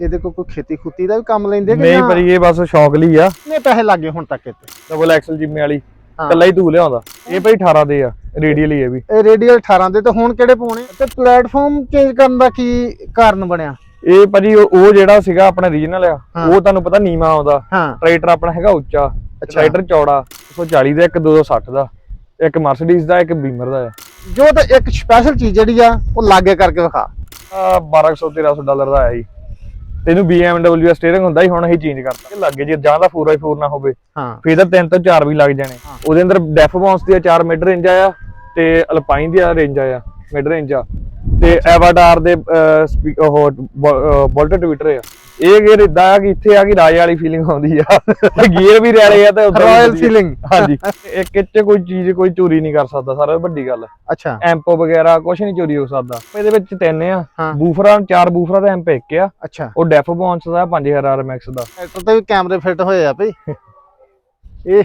ਇਹਦੇ ਕੋਲ ਕੋਈ ਖੇਤੀ ਖੁੱਤੀ ਦਾ ਵੀ ਕੰਮ ਲੈਂਦੇ ਕਿ ਨਹੀਂ ਜਾਂ ਭਾਜੀ ਇਹ ਬਸ ਸ਼ੌਕ ਲਈ ਆ। ਕਿੰਨੇ ਪੈਸੇ ਲੱਗੇ ਹੁਣ ਤੱਕ ਇੱਥੇ। ਡਬਲ ਐਕਸਲ ਜਿੰਮੇ ਵਾਲੀ। ਹਾਂ। ਕੱਲਾ ਹੀ ਤੂੰ ਲਿਆਉਂਦਾ। ਇਹ ਭਾਈ 18 ਦੇ ਆ ਰੇਡੀਅਲ ਹੀ ਇਹ ਵੀ। ਇਹ ਰੇਡੀਅਲ 18 ਦੇ ਤੇ ਹੁਣ ਕਿਹੜੇ ਪਾਉਣੇ? ਤੇ ਪਲੇਟਫਾਰਮ ਚੇਂਜ ਕਰਨ ਦਾ ਕੀ ਕਾਰਨ ਬਣਿਆ? ਇਹ ਭਾਜੀ ਉਹ ਉਹ ਜਿਹੜਾ ਸੀਗਾ ਆਪਣਾ ਰੀਜਨਲ ਆ ਹਾਂ। ਉਹ ਤੁਹਾਨੂੰ ਪਤਾ ਨੀਵਾ ਆਉਂਦਾ। ਹਾਂ। ਟਰੈਕਟਰ ਆਪਣਾ ਹੈਗਾ ਉੱਚਾ ਅੱਛਾ। ਟਰੈਕਟਰ ਚੌੜਾ 140 ਦਾ ਇੱਕ 260 ਦਾ ਇੱਕ ਮਰਸੀਡੀਜ਼ ਦਾ ਇੱਕ ਬੀਮਰ ਦਾ ਆ। ਜੋ ਤੇ ਇੱਕ ਸਪੈਸ਼ਲ ਚੀਜ਼ ਜਿਹੜੀ ਆ ਉਹ ਲਾਗੇ ਕਰਕੇ ਵਿਖਾ। ਆਹ 1200 1300 ਡਾਲਰ ਦਾ ਆਇਆ ਜੀ। ਤੈਨੂੰ BMW ਦਾ ਸਟੀਅਰਿੰਗ ਹੁੰਦਾ ਸੀ ਹੁਣ ਅਸੀਂ ਚੇਂਜ ਕਰਤਾ। ਲੱਗੇ ਜੇ ਜਾਂ ਦਾ 4x4 ਨਾ ਹੋਵੇ। ਫਿਰ ਤਾਂ ਤਿੰਨ ਤੋਂ ਚਾਰ ਵੀ ਲੱਗ ਜਾਣੇ। ਉਹਦੇ ਅੰਦਰ ਡੈਫ ਬਾਉਂਸ ਦੀ 4 ਮਿਡ ਰੇਂਜ ਆ ਤੇ ਅਲਪਾਈਨ ਦੀ ਰੇਂਜ ਆ ਮਿਡ ਰੇਂਜ ਆ। ਤੇ ਐਵਾਟਾਰ ਦੇ ਉਹ ਬੋਲਟ ਟਵਿੱਟਰ ਆ। ਇਹ ਗੇਅਰ ਇਦਾਂ ਆ ਕਿ ਇੱਥੇ ਆ ਕਿ ਰਾਜੇ ਵਾਲੀ ਫੀਲਿੰਗ ਆਉਂਦੀ ਆ। ਗੇਅਰ ਵੀ ਰੈਲੇ ਆ ਤੇ ਉੱਦਾਂ ਰਾਇਲ। ਫੀਲਿੰਗ ਹਾਂਜੀ। ਇੱਕ ਇੱਥੇ ਕੋਈ ਚੀਜ਼ ਕੋਈ ਚੋਰੀ ਨਹੀਂ ਕਰ ਸਕਦਾ ਸਾਰਾ ਵੱਡੀ ਗੱਲ। ਅੱਛਾ। ਐਂਪ ਵਗੈਰਾ ਕੁਝ ਨਹੀਂ ਚੋਰੀ ਹੋ ਸਕਦਾ। ਇਹਦੇ ਵਿੱਚ ਤਿੰਨ ਆ। ਬੂਫਰਾਂ ਚਾਰ ਬੂਫਰਾਂ ਦਾ ਐਂਪ ਇੱਕ ਆ। ਅੱਛਾ। ਉਹ ਡੈਫ ਬਾਉਂਸ ਦਾ 5000 ਆਰਐਮਐਕਸ ਦਾ। ਟਰੈਕਟਰ ਤੇ ਵੀ ਕੈਮਰੇ ਫਿੱਟ ਹੋਏ ਆ ਭਈ। ਇਹ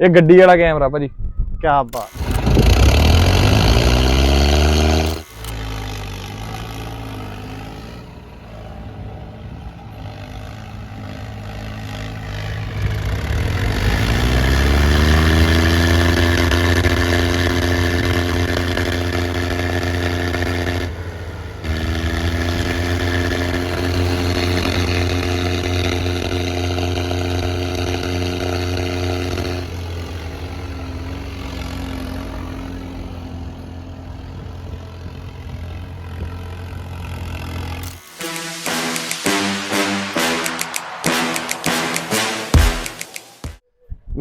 ਇਹ ਗੱਡੀ ਵਾਲਾ ਕੈਮਰਾ ਭਾਜੀ। ਕੀ ਬਾਤ।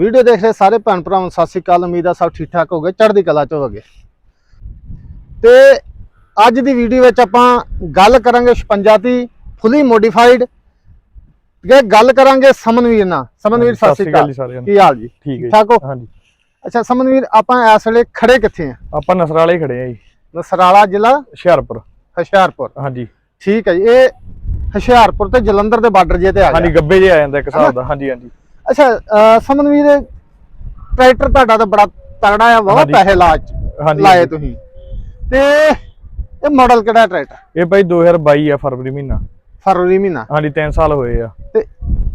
ਵੀਡੀਓ ਦੇਖ ਰਹੇ ਸਾਰੇ ਭੈਣ ਭਰਾਵਾਂ ਨੂੰ ਸਤਿ ਸ੍ਰੀ ਅਕਾਲ ਉਮੀਦ ਆ ਸਭ ਠੀਕ ਠਾਕ ਹੋਗੇ ਚੜ੍ਹਦੀ ਕਲਾ ਚ ਹੋਗੇ। ਤੇ ਅੱਜ ਦੀ ਵੀਡੀਓ ਵਿੱਚ ਆਪਾਂ ਗੱਲ ਕਰਾਂਗੇ 56 ਦੀ ਫੁੱਲੀ ਮੋਡੀਫਾਈਡ ਤੇ ਗੱਲ ਕਰਾਂਗੇ ਸਮਨਵੀਰ ਨਾਲ। ਸਮਨਵੀਰ ਸਤਿ ਸ੍ਰੀ ਅਕਾਲ ਕੀ ਹਾਲ ਜੀ? ਠੀਕ ਹੈ ਠਾਕ ਹੋ। ਹਾਂਜੀ। ਅੱਛਾ ਸਮਨਵੀਰ ਆਪਾਂ ਇਸ ਵੇਲੇ ਖੜੇ ਕਿੱਥੇ ਆ? ਆਪਾਂ ਨਸਰ ਵਾਲੇ ਖੜੇ ਆ ਜੀ। ਨਸਰਾਲਾ ਜ਼ਿਲ੍ਹਾ ਹੁਸ਼ਿਆਰਪੁਰ। ਹੁਸ਼ਿਆਰਪੁਰ। ਹਾਂਜੀ। ਠੀਕ ਹੈ ਜੀ ਇਹ ਹੁਸ਼ਿਆਰਪੁਰ ਤੇ ਜਲੰਧਰ ਦੇ ਬਾਰਡਰ ਜੇ ਤੇ ਆ ਹਾਂਜੀ ਗਿਆ ਗੱਬੇ ਜੇ ਆ ਜਾਂਦਾ ਇੱਕ ਹਿਸਾਬ ਦਾ। ਹਾਂਜੀ ਹਾਂਜੀ। ਅੱਛਾ ਸਮਨਵੀਰ ਟਰੈਕਟਰ ਤੁਹਾਡਾ ਤਾਂ ਬੜਾ ਤਗੜਾ ਆ ਬਹੁਤ। ਪੈਸੇ ਲਾ ਹਾਂਜੀ ਲਾਏ। ਤੁਸੀਂ। ਤੇ ਇਹ ਮਾਡਲ ਕਿਹੜਾ ਟਰੈਕਟਰ? ਇਹ ਭਾਈ 2022 ਆ ਫਰਵਰੀ ਮਹੀਨਾ। ਫਰਵਰੀ ਮਹੀਨਾ? ਹਾਂਜੀ 3 ਸਾਲ ਹੋਏ ਆ। ਤੇ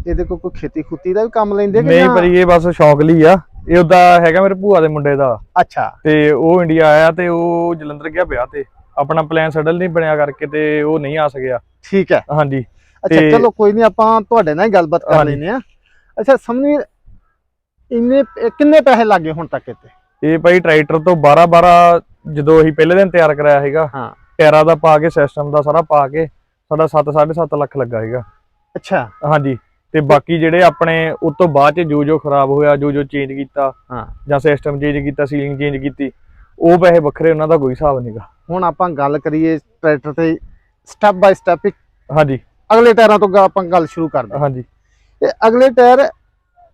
ਇਹਦੇ ਕੋਲ ਕੋਈ ਖੇਤੀ ਖੁੱਤੀ ਦਾ ਵੀ ਕੰਮ ਲੈਂਦੇ ਕਿ ਨਹੀਂ ਭਾਜੀ ਇਹ ਬਸ ਸ਼ੌਕ ਲਈ ਆ। ਇਹ ਉਹਦਾ ਹੈਗਾ ਮੇਰੇ ਭੂਆ ਦੇ ਮੁੰਡੇ ਦਾ। ਅੱਛਾ। ਤੇ ਉਹ ਇੰਡੀਆ ਆਇਆ ਤੇ ਉਹ ਜਲੰਧਰ ਗਿਆ ਵਿਆਹ ਤੇ। ਆਪਣਾ ਪਲਾਨ ਸੈਟਲ ਨਹੀਂ ਬਣਿਆ ਕਰਕੇ ਤੇ ਉਹ ਨਹੀਂ ਆ ਸਕਿਆ। ਠੀਕ ਹੈ। ਹਾਂਜੀ। ਅੱਛਾ ਚਲੋ ਕੋਈ ਨਹੀਂ ਆਪਾਂ ਤੁਹਾਡੇ ਨਾਲ ਹੀ ਗੱਲਬਾਤ ਕਰ। ਲੈਨੇ ਆ ਅੱਛਾ ਸਮਨਵੀਰ ਇੰਨੇ ਕਿੰਨੇ ਪੈਸੇ ਲੱਗੇ ਹੁਣ ਤੱਕ ਇੱਥੇ? ਇਹ ਭਾਈ ਟਰੈਕਟਰ ਤੋਂ 12 12 ਜਦੋਂ ਅਸੀਂ ਪਹਿਲੇ ਦਿਨ ਤਿਆਰ ਕਰਾਇਆ ਹੈਗਾ ਹਾਂ। ਟਾਇਰਾਂ ਦਾ ਪਾ ਕੇ ਸਿਸਟਮ ਦਾ ਸਾਰਾ ਪਾ ਕੇ ਸਾਡਾ 7 7.5 ਲੱਖ ਲੱਗਾ ਹੈਗਾ ਅੱਛਾ। ਹਾਂਜੀ। ਤੇ ਬਾਕੀ ਜਿਹੜੇ ਆਪਣੇ ਉਸ ਤੋਂ ਬਾਅਦ ਚ ਜੋ ਜੋ ਖਰਾਬ ਹੋਇਆ ਜੋ ਜੋ ਚੇਂਜ ਕੀਤਾ ਹਾਂ। ਜਾਂ ਸਿਸਟਮ ਚੇਂਜ ਕੀਤਾ ਸੀਲਿੰਗ ਚੇਂਜ ਕੀਤੀ ਉਹ ਪੈਸੇ ਵੱਖਰੇ ਉਹਨਾਂ ਦਾ ਕੋਈ ਹਿਸਾਬ ਨਹੀਂਗਾ ਹੁਣ ਆਪਾਂ ਗੱਲ ਕਰੀਏ ਟਰੈਕਟਰ ਤੇ ਸਟੈਪ ਬਾਈ ਸਟੈਪ ਹਾਂਜੀ। ਅਗਲੇ ਟਾਇਰਾਂ ਤੋਂ ਆਪਾਂ ਗੱਲ ਸ਼ੁਰੂ ਕਰਦੇ ਹਾਂ। ਹਾਂਜੀ। ਇਹ ਅਗਲੇ ਟਾਇਰ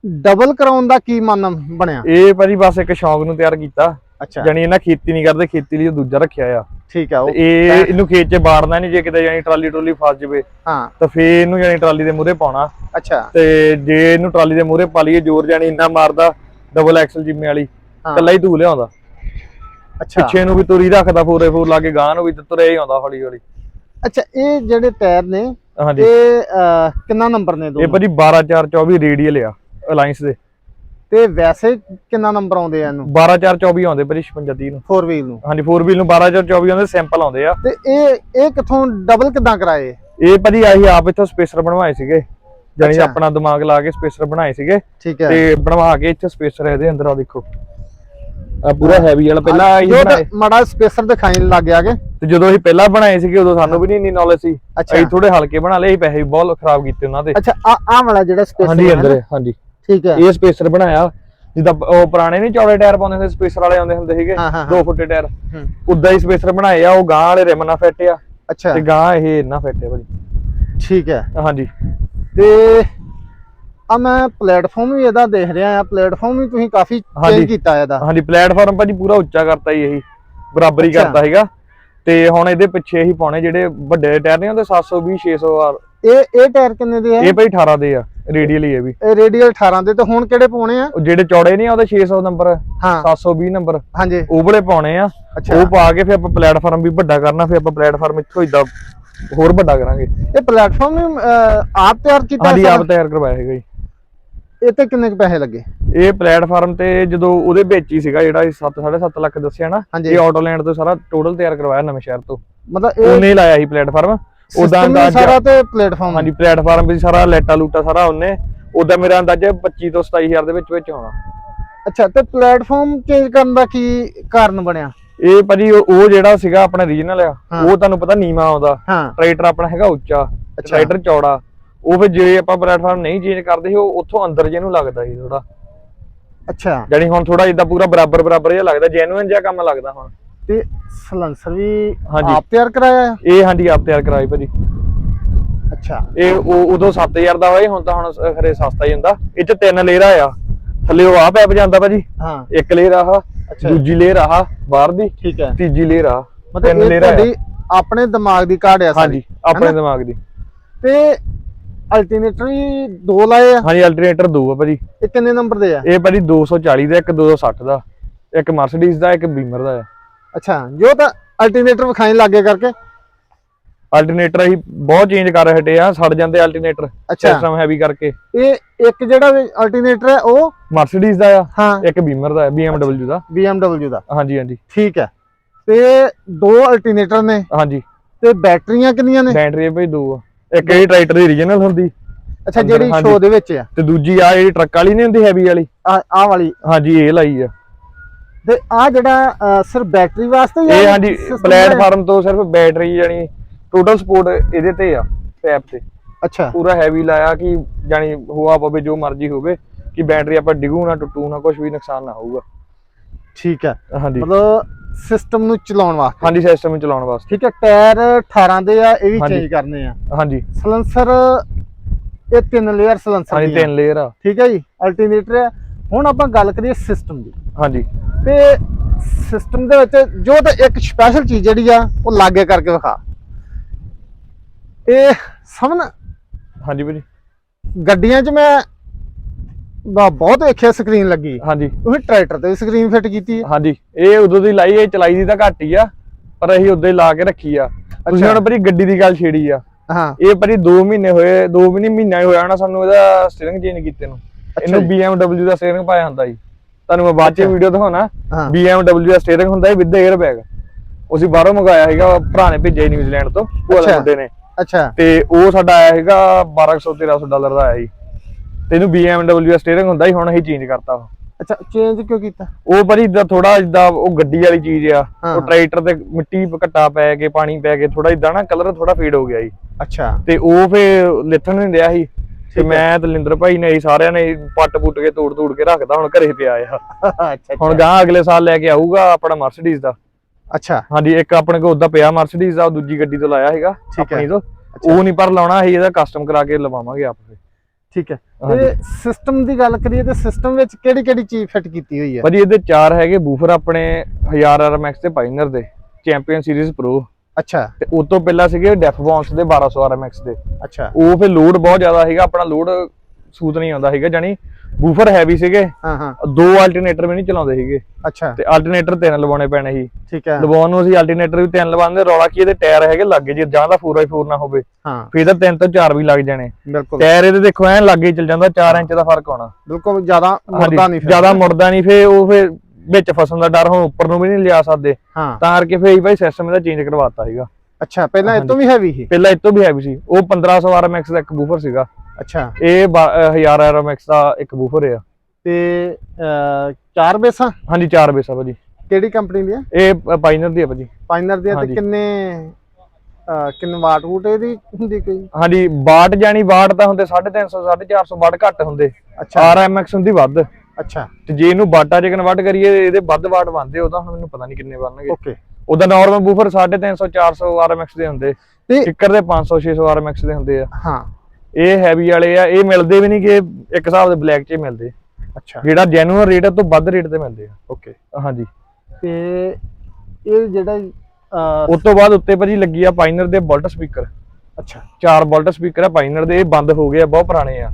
ਡਬਲ ਕਰਾਉਣ ਦਾ ਕੀ ਮਨ ਬਣਿਆ? ਇਹ ਭਾਜੀ ਬਸ ਇੱਕ ਸ਼ੌਂਕ ਨੂੰ ਤਿਆਰ ਕੀਤਾ। ਅੱਛਾ। ਜਾਨੀ ਇਹਨਾਂ ਖੇਤੀ ਨਹੀਂ ਕਰਦੇ ਖੇਤੀ ਲਈ ਦੂਜਾ ਰੱਖਿਆ ਆ। ਠੀਕ ਤੇ ਉਹ ਇਹ ਇਹਨੂੰ ਖੇਤ 'ਚ ਬਾੜਨਾ ਨਹੀਂ ਜੇ ਕਿਤੇ ਜਾਨੀ ਟਰਾਲੀ ਟਰੋਲੀ ਫਸ ਜਵੇ ਹਾਂ। ਤਾਂ ਫੇਰ ਇਹਨੂੰ ਜਾਨੀ ਟਰਾਲੀ ਦੇ ਮੂਹਰੇ ਪਾਉਣਾ। ਅੱਛਾ। ਤੇ ਜੇ ਇਹਨੂੰ ਟਰਾਲੀ ਦੇ ਮੂਹਰੇ ਪਾ ਲਈਏ ਜ਼ੋਰ ਜਾਨੀ ਇੰਨਾ ਮਾਰਦਾ ਡਬਲ ਐਕਸਲ ਜਿੰਮੇ ਵਾਲੀ। ਕੱਲਾ ਹੀ ਧੂ ਲਿਆਉਂਦਾ। ਅੱਛਾ। ਪਿੱਛੇ ਨੂੰ ਵੀ ਤੁਰੀ ਰੱਖਦਾ ਫੋਰੇ ਫੋਰ ਲਾ ਕੇ ਗਾਂ ਨੂੰ ਵੀ ਤੇ ਤੁਰਿਆ ਹੀ ਆਉਂਦਾ ਹੌਲੀ ਹੌਲੀ ਅੱਛਾ ਇਹ ਜਿਹੜੇ ਟਾਇਰ ਨੇ ਹਾਂਜੀ। ਇਹ ਅਹ, ਕਿੰਨਾ ਨੰਬਰ ਨੇ ਇਹ ਦੋ ਭਾਜੀ 12424 ਰੇਡੀਅਲ ਆ ਅਲਾਈਅੰਸ ਦੇ। ਤੇ ਵੈਸੇ ਕਿੰਨਾ ਨੰਬਰ ਆਉਂਦੇ ਆ ਇਹਨੂੰ? 12424 ਆਉਂਦੇ ਭਾਜੀ 5630 ਨੂੰ। 4 ਵੀਲ ਨੂੰ। ਹਾਂਜੀ 4 ਵੀਲ ਨੂੰ 12424 ਆਉਂਦੇ ਸਿੰਪਲ ਆਉਂਦੇ ਆ। ਤੇ ਇਹ ਇਹ ਕਿੱਥੋਂ ਡਬਲ ਕਿਦਾਂ ਕਰਾਏ? ਇਹ ਭਾਜੀ ਆਹੀ ਆਪ ਇੱਥੋਂ ਸਪੇਸਰ ਬਣਵਾਏ ਸੀਗੇ। ਜਾਨੀ ਅੱਛਾ। ਆਪਣਾ ਦਿਮਾਗ ਲਾ ਕੇ ਸਪੇਸਰ ਬਣਾਏ ਸੀਗੇ। ਠੀਕ ਹੈ। ਤੇ ਬਣਵਾ ਕੇ ਇੱਥੇ ਸਪੇਸਰ ਇਹਦੇ ਅੰਦਰ ਆ ਦੇਖੋ। ਆ ਪੂਰਾ ਹੈਵੀ ਵਾਲਾ ਪਹਿਲਾਂ ਇਹ ਜੋ ਬਣਾਏ। ਮਾੜਾ ਸਪੇਸਰ ਦਿਖਾਈ ਲੱਗ ਗਿਆ ਕਿ ਤੇ ਜਦੋਂ ਅਸੀਂ ਪਹਿਲਾਂ ਬਣਾਏ ਸੀਗੇ ਉਦੋਂ ਸਾਨੂੰ ਵੀ ਨਹੀਂ ਇੰਨੀ ਨੌਲੇਜ ਸੀ। ਅਸੀਂ ਥੋੜੇ ਹਲਕੇ ਬਣਾ ਲਏ ਅਸੀਂ ਪੈਸੇ ਵੀ ਬਹੁਤ ਖਰਾਬ ਕੀਤੇ ਉਹਨਾਂ ਦੇ। ਅੱਛਾ ਆ ਆ ਵਾਲਾ ਜਿਹੜਾ ਸਪੇਸਰ ਹਾਂਜੀ ਅੰਦਰ ਹਾਂਜੀ। ਠੀਕ ਹੈ। ਇਹ ਸਪੇਸਰ ਬਣਾਇਆ ਜਿੱਦਾਂ ਉਹ ਪੁਰਾਣੇ ਨਹੀਂ ਚੌੜੇ ਟਾਇਰ ਪਾਉਂਦੇ ਸੀ ਸਪੇਸਰ ਵਾਲੇ ਆਉਂਦੇ ਹੁੰਦੇ ਸੀਗੇ ਹਾਂ, ਹਾਂ, ਹਾਂ। 2 ਫੁੱਟੇ ਟਾਇਰ। ਉਦਾਂ ਹੀ ਸਪੇਸਰ ਬਣਾਏ ਆ ਉਹ ਗਾਂ ਵਾਲੇ ਰਿਮ ਨਾਲ ਫਿੱਟ ਆ। ਅੱਛਾ। ਤੇ ਗਾਂ ਇਹ ਇੰਨਾ ਫਿੱਟ ਆ ਭਾਜੀ। ਠੀਕ ਹੈ। ਹਾਂਜੀ। ਤੇ ਆ ਮੈਂ ਪਲੇਟਫਾਰਮ ਵੀ ਇਹਦਾ ਦੇਖ ਰਿਹਾ ਆ ਪਲੇਟਫਾਰਮ ਵੀ ਤੁਸੀਂ ਕਾਫੀ। ਚੇਂਜ ਕੀਤਾ ਇਹਦਾ। ਹਾਂਜੀ ਪਲੇਟਫਾਰਮ ਭਾਜੀ ਪੂਰਾ ਉੱਚਾ ਕਰਤਾ ਜੀ ਇਹੀ। ਬਰਾਬਰੀ। ਕਰਤਾ ਹੈਗਾ ਤੇ ਹੁਣ ਇਹਦੇ ਪਿੱਛੇ ਹੀ ਪਾਉਣੇ ਜਿਹੜੇ ਵੱਡੇ ਟਾਇਰ ਨਹੀਂ ਹੁੰਦੇ 720 600 ਆਰ। ਇਹ ਇਹ ਟਾਇਰ ਕਿੰਨੇ ਦੇ ਆ? ਇਹ ਭਾਈ 18 ਦੇ ਆ ਰੇਡੀਅਲ ਹੀ ਇਹ ਵੀ। ਇਹ ਰੇਡੀਅਲ 18 ਦੇ ਤੇ ਹੁਣ ਕਿਹੜੇ ਪਾਉਣੇ ਆ? ਜਿਹੜੇ ਚੌੜੇ ਨਹੀਂ ਆਉਂਦੇ 600 ਨੰਬਰ ਹਾਂ। 720 ਨੰਬਰ। ਹਾਂਜੀ। ਉਹ ਵਾਲੇ ਪਾਉਣੇ ਆ। ਉਹ ਪਾ ਕੇ ਫਿਰ ਆਪਾਂ ਪਲੇਟਫਾਰਮ ਵੀ ਵੱਡਾ ਕਰਨਾ ਫਿਰ ਆਪਾਂ ਪਲੇਟਫਾਰਮ ਇੱਥੋਂ ਇਦਾਂ ਹੋਰ ਵੱਡਾ ਕਰਾਂਗੇ। ਇਹ ਪਲੇਟਫਾਰਮ ਆਪ ਤਿਆਰ ਕੀਤਾ ਹਾਂਜੀ? ਆਪ ਤਿਆਰ ਕਰਵਾਇਆ ਹੈਗਾ ਜੀ। ਇਹ ਤੇ ਕਿੰਨੇ ਕੁ ਪੈਸੇ ਲੱਗੇ? ਇਹ ਪਲੇਟਫਾਰਮ ਤੇ ਜਦੋਂ ਉਹਦੇ ਵਿੱਚ ਹੀ ਸੀਗਾ ਜਿਹੜਾ 7 7.5 ਲੱਖ ਦੱਸਿਆ ਨਾ। ਇਹ ਆਟੋਲੈਂਡ ਤੋਂ ਸਾਰਾ ਟੋਟਲ ਤਿਆਰ ਕਰਵਾਇਆ ਨਵੇਂ ਸ਼ਹਿਰ ਤੋਂ। ਮਤਲਬ ਇਹ ਉਹਨੇ ਲਾਇਆ ਸੀ ਪਲੇਟਫਾਰਮ। ਉਦਾਂ ਅੰਦਾਜ਼ਾ ਸਾਰਾ ਤੇ ਪਲੇਟਫਾਰਮ। ਹਾਂਜੀ ਪਲੇਟਫਾਰਮ ਵੀ ਸਾਰਾ ਲੈਟਾ ਲੂਟਾ ਸਾਰਾ ਉਹਨੇ। ਉਦਾਂ ਮੇਰਾ ਅੰਦਾਜ਼ਾ 25 ਤੋਂ 27000 ਦੇ ਵਿੱਚ ਵਿੱਚ ਹੋਣਾ। ਅੱਛਾ ਤੇ ਪਲੇਟਫਾਰਮ ਚੇਂਜ ਕਰਨ ਦਾ ਕੀ ਕਾਰਨ ਬਣਿਆ? ਇਹ ਭਾਜੀ ਉਹ ਜਿਹੜਾ ਸੀਗਾ ਆਪਣਾ ਰੀਜਨਲ ਆ। ਉਹ ਤੁਹਾਨੂੰ ਪਤਾ ਨੀਵਾ ਆਉਂਦਾ। ਟਰੈਕਟਰ ਆਪਣਾ ਹੈਗਾ ਉੱਚਾ। ਟਰੈਕਟਰ ਚੌੜਾ। ਉਹ ਫਿਰ ਜੇ ਆਪਾਂ ਪਲੇਟਫਾਰਮ ਨਹੀਂ ਚੇਂਜ ਕਰਦੇ ਉਹ ਉੱਥੋਂ ਅੰਦਰ ਜੇ ਨੂੰ ਲੱਗਦਾ ਸੀ ਥੋੜਾ ਅੱਛਾ। ਜਾਨੀ ਹੁਣ ਥੋੜਾ ਜਿੱਦਾਂ ਪੂਰਾ ਬਰਾਬਰ ਬਰਾਬਰ ਜਿਹਾ ਲੱਗਦਾ ਜੈਨੂਇਨ ਜਿਹਾ ਕੰਮ ਲੱਗਦਾ ਹੁਣ। ਤੇ ਸਲੈਂਸਰ ਵੀ। ਆਪ ਤਿਆਰ ਕਰਾਇਆ? ਹੈ? ਇਹ ਹਾਂਜੀ ਆਪ ਤਿਆਰ ਕਰਾਈ ਭਾਜੀ। ਅੱਛਾ। ਇਹ ਉਹ ਉਦੋਂ 7000 ਦਾ ਹੋਇਆ ਹੁਣ ਤਾਂ ਹੁਣ ਖਰੇ ਸਸਤਾ ਹੀ ਹੁੰਦਾ। ਇਹ ਚ ਤਿੰਨ ਲੇਅਰ ਆ। ਥੱਲੇ ਉਹ ਆ ਪੈਪ ਜਾਂਦਾ ਭਾਜੀ। ਹਾਂ। ਇੱਕ ਲੇਅਰ ਆਹ। ਦੂਜੀ ਲੇਅਰ ਆਹ ਬਾਹਰ ਦੀ। ਠੀਕ ਹੈ। ਤੀਜੀ ਲੇਅਰ ਆ ਮਤਲਬ ਤਿੰਨ ਇਹ ਆ। ਤੁਹਾਡੀ ਆਪਣੇ ਦਿਮਾਗ ਦੀ ਕਾਢ ਆ ਸਾਰੀ। ਹਾਂਜੀ ਆਪਣੇ? ਦਿਮਾਗ ਦੀ। ਤੇ ਅਲਟਰਨੇਟਰ ਵੀ ਦੋ ਲਾਏ ਆ। ਹਾਂਜੀ ਅਲਟਰਨੇਟਰ ਦੋ ਆ ਭਾਜੀ। ਇਹ ਕਿੰਨੇ ਨੰਬਰ ਦੇ ਆ? ਇਹ ਭਾਜੀ 240 ਦਾ ਇੱਕ 260 ਦਾ ਇੱਕ ਮਰਸੀਡੀਜ਼ ਦਾ ਇੱਕ ਬੀਮਰ ਦਾ ਆ। ਅੱਛਾ ਜੋ ਤਾਂ ਅਲਟਰਨੇਟਰ ਵਿਖਾਈ ਲੱਗੇ ਕਰਕੇ। ਅਲਟਰਨੇਟਰ ਅਸੀਂ ਬਹੁਤ ਚੇਂਜ ਕਰ ਹਟੇ ਆ ਸੜ ਜਾਂਦੇ ਅਲਟਰਨੇਟਰ ਸਿਸਟਮ ਹੈਵੀ ਕਰਕੇ। ਇਹ ਇੱਕ ਜਿਹੜਾ ਅਲਟਰਨੇਟਰ ਹੈ ਉਹ ਮਰਸੀਡੀਜ਼ ਦਾ ਆ ਹਾਂ। ਇੱਕ ਬੀਮਰ ਦਾ ਆ BMW ਦਾ। BMW ਦਾ। ਹਾਂਜੀ ਹਾਂਜੀ। ਠੀਕ ਹੈ। ਤੇ ਦੋ ਅਲਟਰਨੇਟਰ ਨੇ। ਹਾਂਜੀ। ਤੇ ਬੈਟਰੀਆਂ ਕਿੰਨੀਆਂ ਨੇ? ਬੈਟਰੀ ਇਹ ਭਾਈ ਦੋ ਆ। ਇੱਕ ਇਹ ਟਰੈਕਟਰ ਦੀ ਓਰੀਜਨਲ ਹੁੰਦੀ। ਅੱਛਾ ਜਿਹੜੀ ਹਾਂਜੀ। ਸ਼ੋ ਦੇ ਵਿੱਚ ਆ। ਤੇ ਦੂਜੀ ਆ ਜਿਹੜੀ ਟਰੱਕ ਵਾਲੀ ਨਹੀਂ ਹੁੰਦੀ ਹੈਵੀ ਵਾਲੀ? ਆ ਵਾਲੀ। ਹਾਂਜੀ ਇਹ ਲਾਈ ਆ। ਤੇ ਆ ਜਿਹੜਾ ਅ, ਸਿਰਫ ਬੈਟਰੀ ਵਾਸਤੇ ਹੀ ਆ ਇਹ ਜਾਂ ਹਾਂਜੀ system ਪਲੇਟਫਾਰਮ ਤੋਂ ਸਿਰਫ ਬੈਟਰੀ ਜਾਨੀ ਟੋਟਲ ਸਪੋਰਟ ਇਹਦੇ ਤੇ ਆ ਪੈਪ ਤੇ। ਅੱਛਾ। ਪੂਰਾ ਹੈਵੀ ਲਾਇਆ ਕਿ ਜਾਨੀ ਹੋਆ ਪਵੇ ਜੋ ਮਰਜ਼ੀ ਹੋਵੇ ਕਿ ਬੈਟਰੀ ਆਪਾਂ ਡਿਗੂ ਨਾ ਟੁੱਟੂ ਨਾ ਕੁਝ ਵੀ ਨੁਕਸਾਨ ਨਾ ਹੋਊਗਾ। ਠੀਕ ਹੈ ਹਾਂਜੀ। ਮਤਲਬ ਸਿਸਟਮ ਨੂੰ ਚਲਾਉਣ ਵਾਸਤੇ। ਹਾਂਜੀ ਸਿਸਟਮ ਨੂੰ ਚਲਾਉਣ ਵਾਸਤੇ। ਠੀਕ ਹੈ ਟਾਇਰ 18 ਦੇ ਆ ਇਹ ਵੀ। ਚੇਂਜ ਕਰਨੇ ਆ। ਹਾਂਜੀ। ਸਲੈਂਸਰ ਇਹ ਤਿੰਨ ਲੇਅਰ ਸਲੈਂਸਰ ਹਾਂਜੀ ਤਿੰਨ ਲੇਅਰ ਆ। ਠੀਕ ਹੈ ਜੀ ਅਲਟਰਨੇਟਰ ਹੈ ਹੁਣ ਆਪਾਂ ਗੱਲ ਕਰੀਏ ਸਿਸਟਮ ਦੀ। ਹਾਂਜੀ। ਤੇ ਸਿਸਟਮ ਦੇ ਵਿੱਚ ਜੋ ਤਾਂ ਇੱਕ ਸਪੈਸ਼ਲ ਚੀਜ਼ ਜਿਹੜੀ ਆ ਉਹ ਲਾਗੇ ਕਰਕੇ ਵਿਖਾ। ਇਹ ਸਮਨ ਹਾਂਜੀ ਭਾਜੀ ਗੱਡੀਆਂ 'ਚ ਮੈਂ ਬ- ਬਹੁਤ ਵੇਖਿਆ ਸਕਰੀਨ ਲੱਗੀ। ਹਾਂਜੀ। ਤੁਸੀਂ ਟਰੈਕਟਰ ਤੇ ਸਕਰੀਨ ਫਿੱਟ ਕੀਤੀ ਹੈ ਹਾਂਜੀ ਇਹ ਉਦੋਂ ਦੀ ਲਾਈ ਇਹ ਚਲਾਈ ਦੀ ਤਾਂ ਘੱਟ ਹੀ ਆ ਪਰ ਅਸੀਂ ਉਦੋਂ ਹੀ ਲਾ ਕੇ ਰੱਖੀ ਆ। ਤੁਸੀਂ ਅੱਛਾ। ਹੁਣ ਭਾਜੀ ਗੱਡੀ ਦੀ ਗੱਲ ਛੇੜੀ ਆ। ਹਾਂ। ਇਹ ਭਾਜੀ 2 ਮਹੀਨੇ ਹੋਏ 2 ਵੀ ਨਹੀਂ ਮਹੀਨਾ ਹੀ ਹੋਇਆ ਨਾ ਸਾਨੂੰ ਇਹਦਾ ਸਟੀਅਰਿੰਗ ਚੇਂਜ ਕੀਤੇ ਨੂੰ। ਇਹਨੂੰ। BMW ਦਾ ਸਟੀਅਰਿੰਗ ਪਾਇਆ ਹੁੰਦਾ ਜੀ। ਤੁਹਾਨੂੰ ਮੈਂ ਬਾਅਦ ਚ। ਵੀਡੀਓ ਦਿਖਾਉਣਾ। BMW ਦਾ ਸਟੀਅਰਿੰਗ ਹੁੰਦਾ ਹੈ ਵਿਦ 에ਅਰ ਬੈਗ ਅਸੀਂ ਬਾਹਰੋਂ ਮੰਗਾਇਆ ਹੈਗਾ ਭਰਾ ਨੇ ਭੇਜਿਆ ਨਿਊਜ਼ੀਲੈਂਡ ਤੋਂ। ਉਹ ਵਾਲੇ। ਮੁੰਡੇ ਨੇ। ਅੱਛਾ। ਤੇ ਉਹ ਸਾਡਾ ਆਇਆ ਹੈਗਾ 1200 1300 ਡਾਲਰ ਦਾ ਆਇਆ ਜੀ। ਤੇ ਇਹਨੂੰ BMW ਦਾ ਸਟੀਅਰਿੰਗ ਹੁੰਦਾ ਸੀ ਹੁਣ ਅਸੀਂ ਚੇਂਜ ਕਰਤਾ ਉਹ। ਅੱਛਾ ਚੇਂਜ ਕਿਉਂ ਕੀਤਾ? ਉਹ ਭਾਜੀ ਜਿੱਦਾਂ ਥੋੜਾ ਜਿੱਦਾਂ ਉਹ ਗੱਡੀ ਵਾਲੀ ਚੀਜ਼ ਆ। ਉਹ ਟਰੈਕਟਰ ਤੇ ਮਿੱਟੀ ਘੱਟਾ ਪੈ ਕੇ ਪਾਣੀ ਪੈ ਕੇ ਥੋੜਾ ਇਦਾਂ ਨਾ ਕਲਰ ਥੋੜਾ ਫੇਡ ਹੋ ਗਿਆ ਜੀ ਅੱਛਾ। ਤੇ ਉਹ ਫੇ ਲਿਥਣ ਨਹੀਂ ਰਿਹਾ ਸੀ। ਤੇ। ਮੈਂ ਤੇ ਲਿੰਦਰ ਭਾਈ ਨੇ ਸਾਰਿਆਂ ਨੇ ਪੱਟ ਪੁੱਟ ਕੇ ਤੋੜ ਤੋੜ ਕੇ ਰੱਖਦਾ ਹੁਣ ਘਰੇ ਪਿਆ ਆ। ਅੱਛਾ ਹੁਣ ਗਾਂ ਅਗਲੇ ਸਾਲ ਲੈ ਕੇ ਆਊਗਾ ਆਪਣਾ ਮਰਸੀਡੀਜ਼ ਦਾ। ਅੱਛਾ। ਹਾਂਜੀ ਇੱਕ ਆਪਣੇ ਕੋਲ ਉਦਾਂ ਪਿਆ ਮਰਸੀਡੀਜ਼ ਦਾ ਦੂਜੀ ਗੱਡੀ ਤੋਂ ਲਾਇਆ ਹੈਗਾ। ਆਪਣੀ ਤੋਂ। ਉਹ ਨਹੀਂ ਪਰ ਲਾਉਣਾ ਅਸੀਂ ਇਹਦਾ ਕਸਟਮ ਕਰਾ ਕੇ ਲਵਾਵਾਂਗੇ ਆਪ ਠੀਕ ਹੈ। ਤੇ ਸਿਸਟਮ ਦੀ ਗੱਲ ਕਰੀਏ ਤੇ ਸਿਸਟਮ ਵਿੱਚ ਕਿਹੜੀ ਕਿਹੜੀ ਚੀਜ਼ ਫਿੱਟ ਕੀਤੀ ਹੋਈ ਹੈ? ਭਾਜੀ ਇਹਦੇ ਚਾਰ ਹੈਗੇ ਬੂਫਰ ਆਪਣੇ 1000 RMX ਤੇ ਪਾਈਨਰ ਦੇ ਚੈਂਪੀਅਨ ਸੀਰੀਜ਼ ਪ੍ਰੋ ਅੱਛਾ। ਤੇ ਉਸ ਤੋਂ ਪਹਿਲਾਂ ਸੀਗੇ ਡੈਫ ਬਾਉਂਸ ਦੇ 1200 RMX ਦੇ। ਅੱਛਾ। ਉਹ ਫਿਰ ਲੋਡ ਬਹੁਤ ਜ਼ਿਆਦਾ ਸੀਗਾ ਆਪਣਾ ਲੋਡ ਸੂਤ ਨਹੀਂ ਆਉਂਦਾ ਸੀਗਾ ਜਾਨੀ ਬੂਫਰ ਹੈਵੀ ਸੀਗੇ। ਹਾਂ ਹਾਂ। ਦੋ ਅਲਟਰਨੇਟਰ ਵੀ ਨਹੀਂ ਚਲਾਉਂਦੇ ਸੀਗੇ। ਅੱਛਾ। ਤੇ ਅਲਟਰਨੇਟਰ ਤਿੰਨ ਲਵਾਉਣੇ ਪੈਣੇ ਸੀ। ਠੀਕ ਹੈ। ਲਵਾਉਣ ਨੂੰ ਅਸੀਂ ਅਲਟਰਨੇਟਰ ਵੀ ਤਿੰਨ ਲਵਾਉਂਦੇ ਰੌਲਾ ਕੀ ਇਹਦੇ ਟਾਇਰ ਹੈਗੇ ਲੱਗੇ ਜੇ ਜਾਂ ਤਾਂ 4x4 ਨਾ ਹੋਵੇ। ਹਾਂ। ਫਿਰ ਤਾਂ ਤਿੰਨ ਤੋਂ ਚਾਰ ਵੀ ਲੱਗ ਜਾਣੇ। ਬਿਲਕੁਲ। ਟਾਇਰ ਇਹਦੇ ਦੇਖੋ ਐ ਲੱਗੇ ਚੱਲ ਜਾਂਦਾ 4 ਇੰਚ ਦਾ ਫ਼ਰਕ ਆਉਣਾ। ਬਿਲਕੁਲ ਜ਼ਿਆਦਾ ਮੁਰਦਾ ਨਹੀਂ ਫਿਰ। ਜ਼ਿਆਦਾ ਮੁੜਦਾ ਨਹੀਂ ਫੇ ਉਹ ਫੇ ਵਿੱਚ ਫਸਣ ਦਾ ਡਰ ਹੁਣ ਉੱਪਰ ਨੂੰ ਵੀ ਨਹੀਂ ਲਿਆ ਸਕਦੇ। ਹਾਂ। ਤਾਂ ਕਰਕੇ ਫੇ ਭਾਈ ਸਿਸਟਮ ਇਹਦਾ ਚੇਂਜ ਕਰਵਾਤਾ ਸੀਗਾ। ਅੱਛਾ ਪਹਿਲਾਂ ਇਹ ਤੋਂ ਵੀ ਹੈਵੀ ਸੀ? ਪਹਿਲਾਂ ਇਹ ਤੋਂ ਵੀ ਹੈਵੀ ਸੀ। ਉਹ 1500 RMX ਦਾ ਇੱਕ ਬੂਫਰ ਸੀਗਾ। ਅੱਛਾ। ਇਹ 1000 RMX ਦਾ ਇੱਕ ਬੂਫਰ ਆ। ਤੇ ਅਹ, ਚਾਰ ਬੇਸਾਂ? ਹਾਂਜੀ ਚਾਰ ਬੇਸਾ ਭਾਜੀ। ਕਿਹੜੀ ਕੰਪਨੀ ਦੀਆਂ? ਇਹ ਪਾਈਨਰ ਦੀ ਆ ਭਾਜੀ। ਪਾਈਨਰ ਦੀਆਂ ਤੇ ਹਾਂਜੀ। ਕਿੰਨੇ ਅਹ, ਕਿੰਨੇ ਵਾਟ ਵੂਟ ਇਹਦੀ ਹੁੰਦੀ ਕੋਈ? ਹਾਂਜੀ ਵਾਟ ਜਾਨੀ ਵਾਟ ਤਾਂ ਹੁੰਦੇ 350 450 ਵਾਟ ਘੱਟ ਹੁੰਦੇ। ਅੱਛਾ। RMX ਹੁੰਦੀ ਵੱਧ। ਅੱਛਾ। ਤੇ ਜੇ ਇਹਨੂੰ ਵਾਟਾਂ 'ਚ ਕਨਵਰਟ ਕਰੀਏ ਇਹਦੇ ਵੱਧ ਵਾਟ ਬਣਦੇ ਉਹਦਾ ਹੁਣ ਮੈਨੂੰ ਪਤਾ ਨਹੀਂ ਕਿੰਨੇ ਬਣਨਗੇ। ਓਕੇ ਉਹਦਾ ਨਾਰਮਲ ਬੂਫਰ 350 400 RMX ਦੇ ਹੁੰਦੇ। ਤੇ ਸਟicker ਦੇ 500 600 RMX ਦੇ ਹੁੰਦੇ ਆ। ਹਾਂ। ਇਹ ਹੈਵੀ ਵਾਲੇ ਆ ਇਹ ਮਿਲਦੇ ਵੀ ਨਹੀਂ ਕਿ ਇੱਕ ਹਿਸਾਬ ਦੇ ਬਲੈਕ 'ਚ ਹੀ ਮਿਲਦੇ। ਅੱਛਾ। ਜਿਹੜਾ ਜੈਨੂਅਲ ਰੇਟ ਹੈ ਤੋਂ ਵੱਧ ਰੇਟ ਤੇ ਮਿਲਦੇ ਆ। ਓਕੇ। ਹਾਂਜੀ। ਤੇ ਇਹ ਜਿਹੜਾ ਉਸ ਤੋਂ ਬਾਅਦ ਉੱਤੇ ਭਾਜੀ ਲੱਗੀ ਆ ਪਾਈਨਰ ਦੇ ਬੁਲਟ ਸਪੀਕਰ। ਅੱਛਾ। ਚਾਰ ਬੁਲਟ ਸਪੀਕਰ ਆ ਪਾਈਨਰ ਦੇ ਇਹ ਬੰਦ ਹੋ ਗਏ ਆ ਬਹੁਤ ਪੁਰਾਣੇ ਆ।